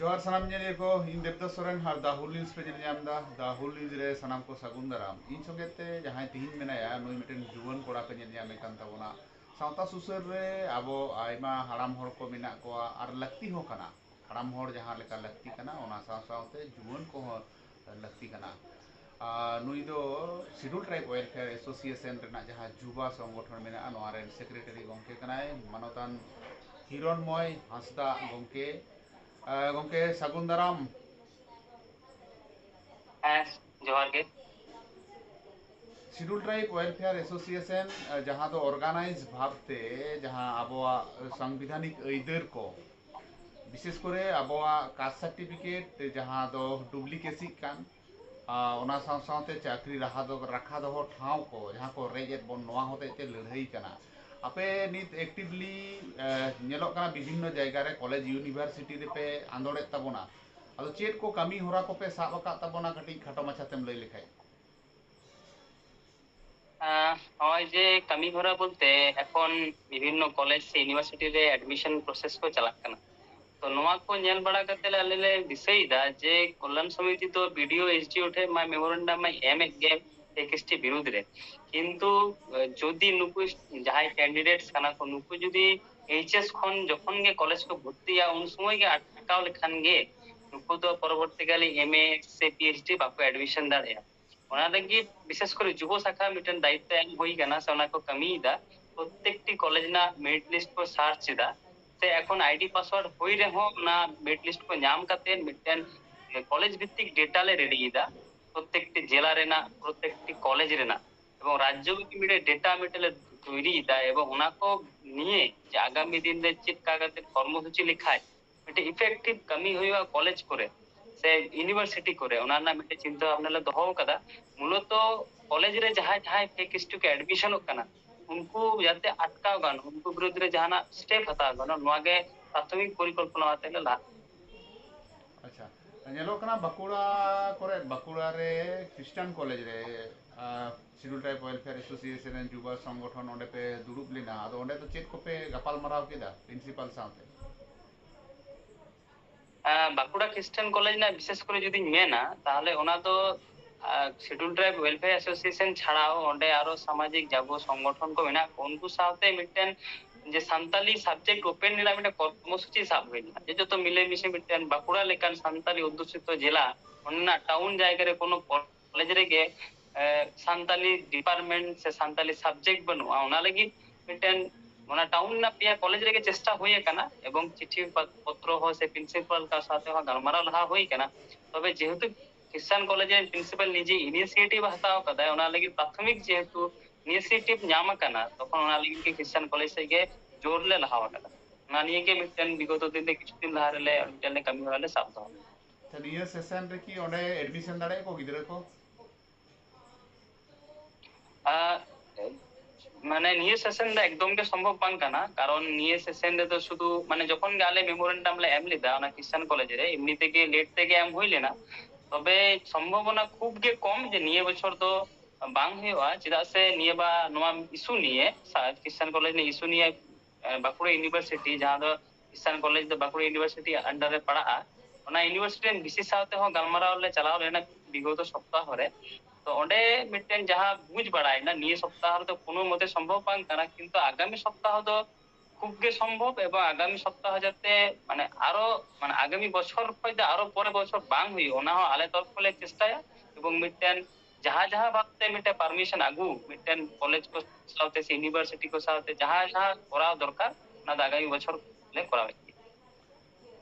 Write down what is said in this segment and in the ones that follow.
ज़ोर सामान मेरे को इन देवता सोरेन हर दाहुल न्यूज़ पे जिन्हें जानता दाहुल न्यूज़ रे सनाम को सगुन दराम इन संगे ते जहाँ तीन में नया नई मिटन जुवन कोड़ा पे जिन्हें जाने का तबोना सांता सुसर रे अबो आयमा हराम होर को मिना को आर लगती हो कना हराम होर जहाँ लेकर लगती कना उना सांस सांते जुवन को हो लगती कना नई दो शिड्यूल ट्राइब वेलफेयर एसोसिएशन रे ना जहाँ जुबा संगठन में ना नोआरेन सेक्रेटरी गोंके कनाए मनोतन हिरोन मोय हंसदा गोंके ᱜᱚᱢᱠᱮ ᱥᱟᱹᱜᱩᱱ ᱫᱟᱨᱟᱢ ᱦᱮᱸ ᱡᱚᱦᱟᱨ ᱜᱮ ᱥᱤᱰᱩᱞ ᱴᱨᱟᱭᱤᱵ ᱳᱭᱮᱞᱯᱷᱮᱭᱟᱨ ᱮᱥᱳᱥᱤᱭᱮᱥᱚᱱ ᱡᱟᱦᱟᱸ ᱫᱚ ᱚᱨᱜᱟᱱᱟᱭᱤᱡ ᱵᱷᱟᱵᱛᱮ ᱡᱟᱦᱟᱸ ᱟᱵᱚᱣᱟᱜ ᱥᱟᱝᱵᱤᱫᱷᱟᱱᱤᱠ ᱟᱹᱭᱫᱟᱹᱨ ᱠᱚ ᱵᱤᱥᱮᱥ ᱠᱚᱨᱮ ᱟᱵᱚᱣᱟᱜ ᱠᱟᱥ ᱥᱟᱨᱴᱤᱯᱷᱤᱠᱮᱴ ᱡᱟᱦᱟᱸ ᱫᱚ ᱰᱩᱵᱞᱤᱠᱮᱥᱤᱜ ᱠᱟᱱ ᱚᱱᱟ ᱥᱟᱶ ᱥᱟᱶᱛᱮ ᱪᱟᱹᱠᱨᱤ ᱨᱟᱦᱟ ᱫᱚ ᱨᱟᱠᱷᱟ ᱫᱚᱦᱚ ᱴᱷᱟᱶ ᱠᱚ ᱡᱟᱦᱟᱸ ᱠᱚ ᱨᱮᱡ ᱮᱫ ᱵᱚᱱ ᱱᱚᱣᱟ ᱦᱚᱛᱮᱡ ᱛᱮ ᱞᱟᱹᱲᱦᱟᱹᱭ ᱠᱟᱱᱟ ᱟᱯᱮ ᱱᱤᱛ ᱮᱠᱴᱤᱵᱷᱞᱤ ᱧᱮᱞᱚᱜ ᱠᱟᱱᱟ ᱵᱤᱵᱷᱤᱱᱱᱚ ᱡᱟᱭᱜᱟ ᱨᱮ ᱠᱚᱞᱮᱡᱽ ᱤᱭᱩᱱᱤᱵᱷᱟᱨᱥᱤᱴᱤ ᱨᱮᱯᱮ ᱟᱸᱫᱳᱲᱮᱫ ᱛᱟᱵᱚᱱᱟ ᱟᱫᱚ ᱪᱮᱫ ᱠᱚ ᱠᱟᱹᱢᱤ ᱦᱚᱨᱟ ᱠᱚᱯᱮ ᱥᱟᱵ ᱟᱠᱟᱫ ᱛᱟᱵᱚᱱᱟ ᱠᱟᱹᱴᱤᱡ ᱠᱷᱟᱴᱚ ᱢᱟᱪᱷᱟᱛᱮᱢ ᱞᱟᱹᱭ ᱞᱮᱠᱷᱟᱡ ᱱᱚᱜᱼᱚᱭ ᱡᱮ ᱠᱟᱹᱢᱤ ᱦᱚᱨᱟ ᱵᱚᱞᱛᱮ ᱮᱠᱷᱚᱱ ᱵᱤᱵᱷᱤᱱᱱᱚ ᱠᱚᱞᱮᱡᱽ ᱥᱮ ᱤᱭᱩᱱᱤᱵᱷᱟᱨᱥᱤᱴᱤ ᱨᱮ ᱮᱰᱢᱤᱥᱚᱱ ᱯᱨᱚᱥᱮᱥ ᱠᱚ ᱪᱟᱞᱟᱜ ᱠᱟᱱᱟ ᱛᱚ ᱱᱚᱣᱟ ᱠᱚ ᱧᱮᱞ ᱵᱟᱲᱟ ᱠᱟᱛᱮ ᱟᱞᱮ ᱞᱮ ᱫᱤᱥᱟᱹᱭᱮᱫᱟ ᱡᱮ ᱠᱚᱞᱞᱟᱱ ᱥᱚᱢᱤᱛᱤ ᱫᱚ ᱵᱤᱰᱤᱳ ᱮᱥᱰᱤᱳ ᱴᱷᱮᱱ ᱢᱟ ᱢᱮᱢᱳᱨᱮᱱᱰᱟᱢ ᱢᱟᱭ ᱮᱢᱮᱫ ᱜᱮ ᱯᱮᱠᱮᱡᱴᱤ ᱵᱤᱨᱩᱫᱽ ᱨᱮ ᱠᱤᱱᱛᱩ ᱡᱩᱫᱤ ᱱᱩᱠᱩ ᱡᱟᱦᱟᱸᱭ ᱠᱮᱱᱰᱤᱰᱮᱴᱥ ᱠᱟᱱᱟ ᱠᱚ ᱱᱩᱠᱩ ᱡᱩᱫᱤ এইচএস খন যখন গে কলেজ কো ভর্তিয়া উন সময় গে আটকাও লেখান গে নুকু তো পরবর্তীকালে এমএ সে পিএইচডি বাকো এডমিশন দাঁড়িয়া ᱚᱱᱟ ᱞᱟᱹᱜᱤᱫ ᱵᱤᱥᱮᱥ ᱠᱚᱨᱮ ᱡᱩᱵᱚ ᱥᱟᱠᱷᱟ ᱢᱤᱫᱴᱮᱱ ᱫᱟᱭᱤᱛᱛᱚ ᱮᱢ ᱦᱩᱭ ᱠᱟᱱᱟ ᱥᱮ ᱚᱱᱟ ᱠᱚ ᱠᱟᱹᱢᱤᱭᱮᱫᱟ ᱯᱨᱚᱛᱮᱠᱴᱤ ᱠᱚᱞᱮᱡ ᱨᱮᱱᱟᱜ ᱢᱮᱨᱤᱴ ᱞᱤᱥᱴ ᱠᱚ ᱥᱟᱨᱪ ᱮᱫᱟ ᱥᱮ ᱮᱠᱷᱚᱱ ᱟᱭᱰᱤ ᱯᱟᱥᱣᱟᱨᱰ ᱦᱩᱭ ᱨᱮᱦᱚᱸ ᱚᱱᱟ ᱢᱮᱨᱤᱴ ᱞᱤᱥᱴ ᱠᱚ ᱧᱟᱢ ᱠᱟᱛᱮ ᱢᱤᱫᱴᱮᱱ ᱠᱚᱞᱮᱡ ᱵᱷᱤᱛᱛᱤᱠ ᱰᱮᱴᱟ ᱞᱮ ᱨᱮᱰᱤᱭᱮᱫᱟ প্রত্যেকটি জেলারে না, প্রত্যেকটি কলেজরে না এবং রাজ্য মিলে ডেটা মেটেল তৈরি తొయిరిదా এবং ওনাকে নিয়ে যে আগামী দিনে চিত কাগাতে কর্মসূচি লিখায়, এটা ইফেক্টিভ কামি হইবা কলেজ করে, সে ইউনিভার্সিটি করে। ওনার নাম একটা চিন্তা আপনারা দহও কাদা মূলত কলেজ রে যাহা যাহা ফেক স্টুকে অ্যাডমিশন কানা উনকু যাতে আটকাও গান উনকু বিরুদ্ধে যাহা না স্টেপ হাতা গান নোয়াগে প্রাথমিক পরিকল্পনা হাতে লা ᱧᱮᱞᱚᱜ ᱠᱟᱱᱟ ᱵᱟᱸᱠᱩᱲᱟ ᱠᱚᱨᱮ ᱵᱟᱸᱠᱩᱲᱟ ᱨᱮ ᱠᱷᱨᱤᱥᱴᱟᱱ ᱠᱚᱞᱮᱡᱽ ᱨᱮ ᱥᱤᱰᱩᱞ ᱴᱨᱟᱭᱤᱵ ᱳᱭᱮᱞᱯᱷᱮᱭᱟᱨ ᱮᱥᱳᱥᱤᱭᱮᱥᱚᱱ ᱨᱮᱱ ᱡᱩᱵᱟ ᱥᱚᱝᱜᱚᱴᱷᱚᱱ ᱚᱸᱰᱮ ᱯᱮ ᱫᱩᱲᱩᱵ ᱞᱮᱱᱟ ᱟᱫᱚ ᱚᱸᱰᱮ ᱫᱚ ᱪᱮᱫ ᱠᱚᱯᱮ ᱜᱟᱯᱟᱞᱢᱟᱨᱟᱣ ᱠᱮᱫᱟ ᱯᱨᱤᱱᱥᱤᱯᱟᱞ ᱥᱟᱶᱛᱮ ᱵᱟᱸᱠᱩᱲᱟ ᱠᱷᱨᱤᱥᱴᱟᱱ ᱠᱚᱞᱮᱡᱽ ᱨᱮᱱᱟᱜ ᱵᱤᱥᱮᱥ ᱠᱚᱨᱮ ᱡᱩᱫᱤᱧ ᱢᱮᱱᱟ ᱛᱟᱦᱚᱞᱮ ᱚᱱᱟ ᱫᱚ শিডিউল ট্রাইব ওয়েলফেয়ার অ্যাসোসিয়েশন ছাড়াও অᱸডে আরও সামাজিক জাগো সংগঠন কো মেনা উনকু সাথে মিটটেন যে সান্তালি সাবজেক্ট ওপেন ᱨᱮᱱᱟᱜ ᱢᱤᱫᱴᱮᱱ কর্মসূচি সাব হইনা যে যত মিলে মিশে মিটেন বাঁকুড়া লেকান সান্তালি অধ্যুষিত জেলা অন্য টাউন জায়গারে কোনো কলেজ রেগে সান্তালি ডিপার্টমেন্ট সে সান্তালি সাবজেক্ট বানুয়া ওনা লাগি মিটেন ওনা টাউন না পিয়া কলেজ রেগে চেষ্টা হয়ে কানা এবং চিঠি পত্র হো সে প্রিন্সিপাল কা সাথে হো গালমারাও লাহা হই কানা তবে যেহেতু খ্রিস্টান কলেজের প্রিন্সিপাল নিজে ইনিশিয়েটিভ হাতাও কাদা ওনা লাগি প্রাথমিক যেহেতু ᱤᱱᱤᱥᱤᱭᱮᱴᱤᱵᱷ ᱧᱟᱢ ᱟᱠᱟᱱᱟ ᱛᱚᱠᱷᱚᱱ ᱚᱱᱟ ᱞᱟᱹᱜᱤᱫ ᱜᱮ ᱠᱷᱨᱤᱥᱴᱟᱱ ᱠᱚᱞᱮᱡᱽ ᱨᱮᱜᱮ ᱡᱳᱨ ᱞᱮ ᱞᱟᱦᱟ ᱟᱠᱟᱫᱟ ᱚᱱᱟ ᱱᱤᱭᱮ ᱜᱮ ᱢᱤᱫᱴᱮᱱ ᱵᱤᱜᱚᱛᱚ ᱫᱤᱱ ᱨᱮ ᱠᱤᱪᱷᱩ ᱫᱤᱱ ᱞᱟᱦᱟ ᱨᱮᱞᱮ ᱢᱤᱫᱴᱮᱱ ᱠᱟᱹᱢᱤ ᱦᱚᱨᱟ ᱞᱮ ᱥᱟᱵ ᱫᱚᱦᱚ ᱞᱮᱫᱟ ᱱᱤᱭᱟᱹ ᱥᱮᱥᱚᱱ ᱨᱮ ᱠᱤ ᱚᱸᱰᱮ ᱮᱰᱢᱤᱥᱚᱱ ᱫᱟᱲᱮᱭᱟᱜ ᱠᱚ ᱜᱤᱫᱽᱨᱟᱹ ᱠᱚ মানে নিয়ে সেশনটা একদম কে সম্ভব পান কানা কারণ নিয়ে সেশনটা তো শুধু মানে যখন গালে মেমোরেন্ডাম লে এম লিদা না খ্রিস্টান কলেজে রে এমনি থেকে লেট থেকে এম হইলে না তবে সম্ভাবনা খুব গে কম যে নিয়ে বছর তো ᱵᱟᱝ ᱦᱩᱭᱩᱜᱼᱟ ᱪᱮᱫᱟᱜ ᱥᱮ ᱱᱤᱭᱟᱹ ᱵᱟ ᱱᱚᱣᱟ ᱤᱥᱩ ᱱᱤᱭᱮ ᱠᱨᱤᱥᱪᱟᱱ ᱠᱚᱞᱮᱡ ᱨᱮ ᱤᱥᱩ ᱱᱤᱭᱮ ᱵᱟᱸᱠᱩᱲᱟ ᱤᱭᱩᱱᱤᱵᱷᱟᱨᱥᱤᱴᱤ ᱡᱟᱦᱟᱸ ᱫᱚ ᱠᱨᱤᱥᱪᱟᱱ ᱠᱚᱞᱮᱡ ᱫᱚ ᱵᱟᱸᱠᱩᱲᱟ ᱤᱭᱩᱱᱤᱵᱷᱟᱨᱥᱤᱴᱤ ᱟন্ᱰᱟᱨ ᱨᱮ ᱯᱟᱲᱟᱜᱼᱟ ᱚᱱᱟ ᱤᱭᱩᱱᱤᱵᱷᱟᱨᱥᱤᱴᱤ ᱨᱮᱱ ᱵᱤᱥᱤ ᱥᱟᱶᱛᱮ ᱦᱚᱸ ᱜᱟᱞᱢᱟᱨᱟᱣ ᱞᱮ ᱪᱟᱞᱟᱣ ᱞᱮᱱᱟ ᱵᱤᱜᱚᱛ ᱥᱚᱯᱛᱟᱦᱚ ᱨᱮ ᱛᱚ ᱚᱸᱰᱮ ᱢᱤᱫᱴᱮᱱ ᱡᱟᱦᱟᱸ ᱵᱩᱡ ᱵᱟᱲᱟᱭᱱᱟ ᱱᱤᱭᱟᱹ ᱥᱚᱯᱛᱟᱦᱚ ᱨᱮᱫᱚ ᱠᱳᱱᱳ ᱢᱚᱛᱮ ᱥᱚᱢᱵᱷᱚᱵ ᱵᱟᱝ ᱠᱟᱱᱟ ᱠᱤᱱᱛᱩ ᱟᱜᱟᱢᱤ সপ্তাহ ᱫᱚ খুব ᱜᱮ ᱥᱚᱢᱵᱷᱚᱵ ᱮᱵᱚᱝ ᱟᱜᱟᱢᱤ সপ্তাহ ᱡᱟᱛᱮ ᱢᱟᱱᱮ ᱟᱨᱚ ᱢᱟᱱᱮ আগামী বছর ᱠᱷᱚᱡ ᱫᱚ আরও পরে বছর ᱵᱟᱝ ᱦᱩᱭᱩᱜ ᱚᱱᱟ ᱦᱚᱸ ᱟᱞᱮ ᱛᱚᱨᱯᱷ ᱠᱷᱚᱱ ᱞᱮ ᱪᱮᱥᱴᱟᱭᱟ ᱮᱵᱚᱝ ᱢᱤᱫᱴᱮᱱ ᱡᱟᱦᱟᱸ ᱡᱟᱦᱟᱸ ᱵᱷᱟᱵᱛᱮ ᱢᱤᱫᱴᱮᱱ ᱯᱟᱨᱢᱤᱥᱚᱱ ᱟᱹᱜᱩ ᱢᱤᱫᱴᱮᱱ ᱠᱚᱞᱮᱡᱽ ᱠᱚ ᱥᱟᱶᱛᱮ ᱥᱮ ᱤᱭᱩᱱᱤᱵᱷᱟᱨᱥᱤᱴᱤ ᱠᱚ ᱥᱟᱶᱛᱮ ᱡᱟᱦᱟᱸ ᱡᱟᱦᱟᱸ ᱠᱚᱨᱟᱣ ᱫᱚᱨᱠᱟᱨ ᱚᱱᱟ ᱫᱚ ᱟᱜᱟᱢᱤ ᱵᱚᱪᱷᱚᱨ ᱞᱮ ᱠᱚᱨᱟᱣᱮᱫ ᱜᱮᱭᱟ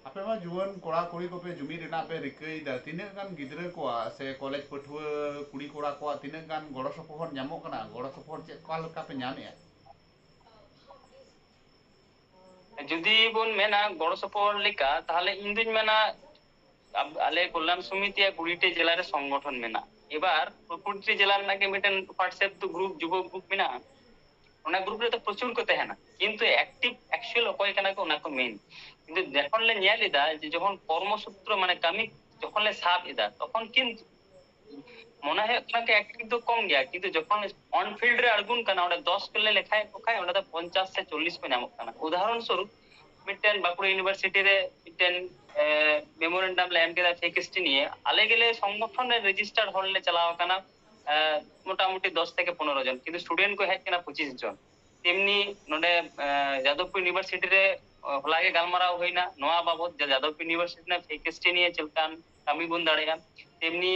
ᱟᱯᱮ ᱢᱟ ᱡᱩᱣᱟᱹᱱ ᱠᱚᱲᱟ ᱠᱩᱲᱤ ᱠᱚᱯᱮ ᱡᱩᱢᱤᱫ ᱨᱮᱱᱟᱜ ᱯᱮ ᱨᱤᱠᱟᱹᱭᱮᱫᱟ ᱛᱤᱱᱟᱹᱜ ᱜᱟᱱ ᱜᱤᱫᱽᱨᱟᱹ ᱠᱚᱣᱟ ᱥᱮ ᱠᱚᱞᱮᱡᱽ ᱯᱟᱹᱴᱷᱩᱣᱟᱹ ᱠᱩᱲᱤ ᱠᱚᱲᱟ ᱠᱚᱣᱟ ᱛᱤᱱᱟᱹᱜ ᱜᱟᱱ ᱜᱚᱲᱚ ᱥᱚᱯᱚᱦᱚᱫ ᱧᱟᱢᱚᱜ ᱠᱟᱱᱟ ᱜᱚᱲᱚ ᱥᱚᱯᱚᱦᱚᱫ ᱪᱮᱫ ᱚᱠᱟ ᱞᱮᱠᱟ ᱯᱮ ᱧᱟᱢᱮᱜᱼᱟ ᱡᱩᱫᱤ ᱵᱚᱱ ᱢᱮᱱᱟ ᱜᱚᱲᱚ ᱥᱚᱯᱚᱦᱚᱫ ᱞᱮᱠᱟ ᱛᱟᱦᱚᱞᱮ ᱤᱧ ᱫᱩᱧ ᱢᱮᱱᱟ ᱟᱞᱮ ᱠᱚᱞᱞᱟᱱ ᱥᱚᱢᱤᱛᱤᱭᱟᱜ ᱠᱩᱲᱤᱴᱤ ᱡᱮᱞᱟᱨᱮ ᱥᱚᱝᱜᱚᱴᱷᱚᱱ ᱢᱮᱱᱟᱜᱼᱟ এবার প্রতিটি জেলার নাকি মিটেন হোয়াটসঅ্যাপ তো গ্রুপ যুবক গ্রুপ মেনা ᱚᱱᱟ ᱜᱨᱩᱯ ᱨᱮᱫᱚ ᱯᱨᱚᱪᱩᱨ ᱠᱚ ᱛᱟᱦᱮᱱᱟ ᱠᱤᱱᱛᱩ ᱮᱠᱴᱤᱵ ᱮᱠᱪᱩᱭᱮᱞ ᱚᱠᱚᱭ ᱠᱟᱱᱟ ᱠᱚ ᱚᱱᱟ ᱠᱚ ᱢᱮᱱ ᱠᱤᱱᱛᱩ ᱡᱚᱠᱷᱚᱱ ᱞᱮ ᱧᱮᱞ ᱮᱫᱟ ᱡᱮ ᱡᱚᱠᱷᱚᱱ ᱠᱚᱨᱢᱚᱥᱩᱛᱨᱚ ᱢᱟᱱᱮ ᱠᱟᱹᱢᱤ ᱡᱚᱠᱷᱚᱱ ᱞᱮ ᱥᱟᱵ ᱮᱫᱟ ᱛᱚᱠᱷᱚᱱ ᱠᱤᱱᱛᱩ মনে হয় আপনাকে একটিভ তো কম গিয়া কিন্তু যখন অন ফিল্ড রে আড়গুন কানা ওটা দশ করলে লেখায় কোখায় ওটা পঞ্চাশ সে চল্লিশ কো নামক কানা উদাহরণস্বরূপ মিটেন বাঁকুড়া ইউনিভার্সিটি রে মিটেন మెమోరెండం ల్యాండ్ টেক্সটি নিয়ে అలగেলে সংগঠনের রেজিস্টার হলে চালাও কানা মোটামুটি দশ থেকে পনেরো জন। কিন্তু স্টুডেন্ট কো হ্যাঁ কিনা পঁচিশ জন। তেমনি নোডে যাদবপুর ইউনিভার্সিটি রে হলাগে গালমারাও হই না। নোয়া বাবদ যাদবপুর ইউনিভার্সিটি না ফেকেস্টি নিয়ে চলকান কামি বুন দাঁড়িয়া। তেমনি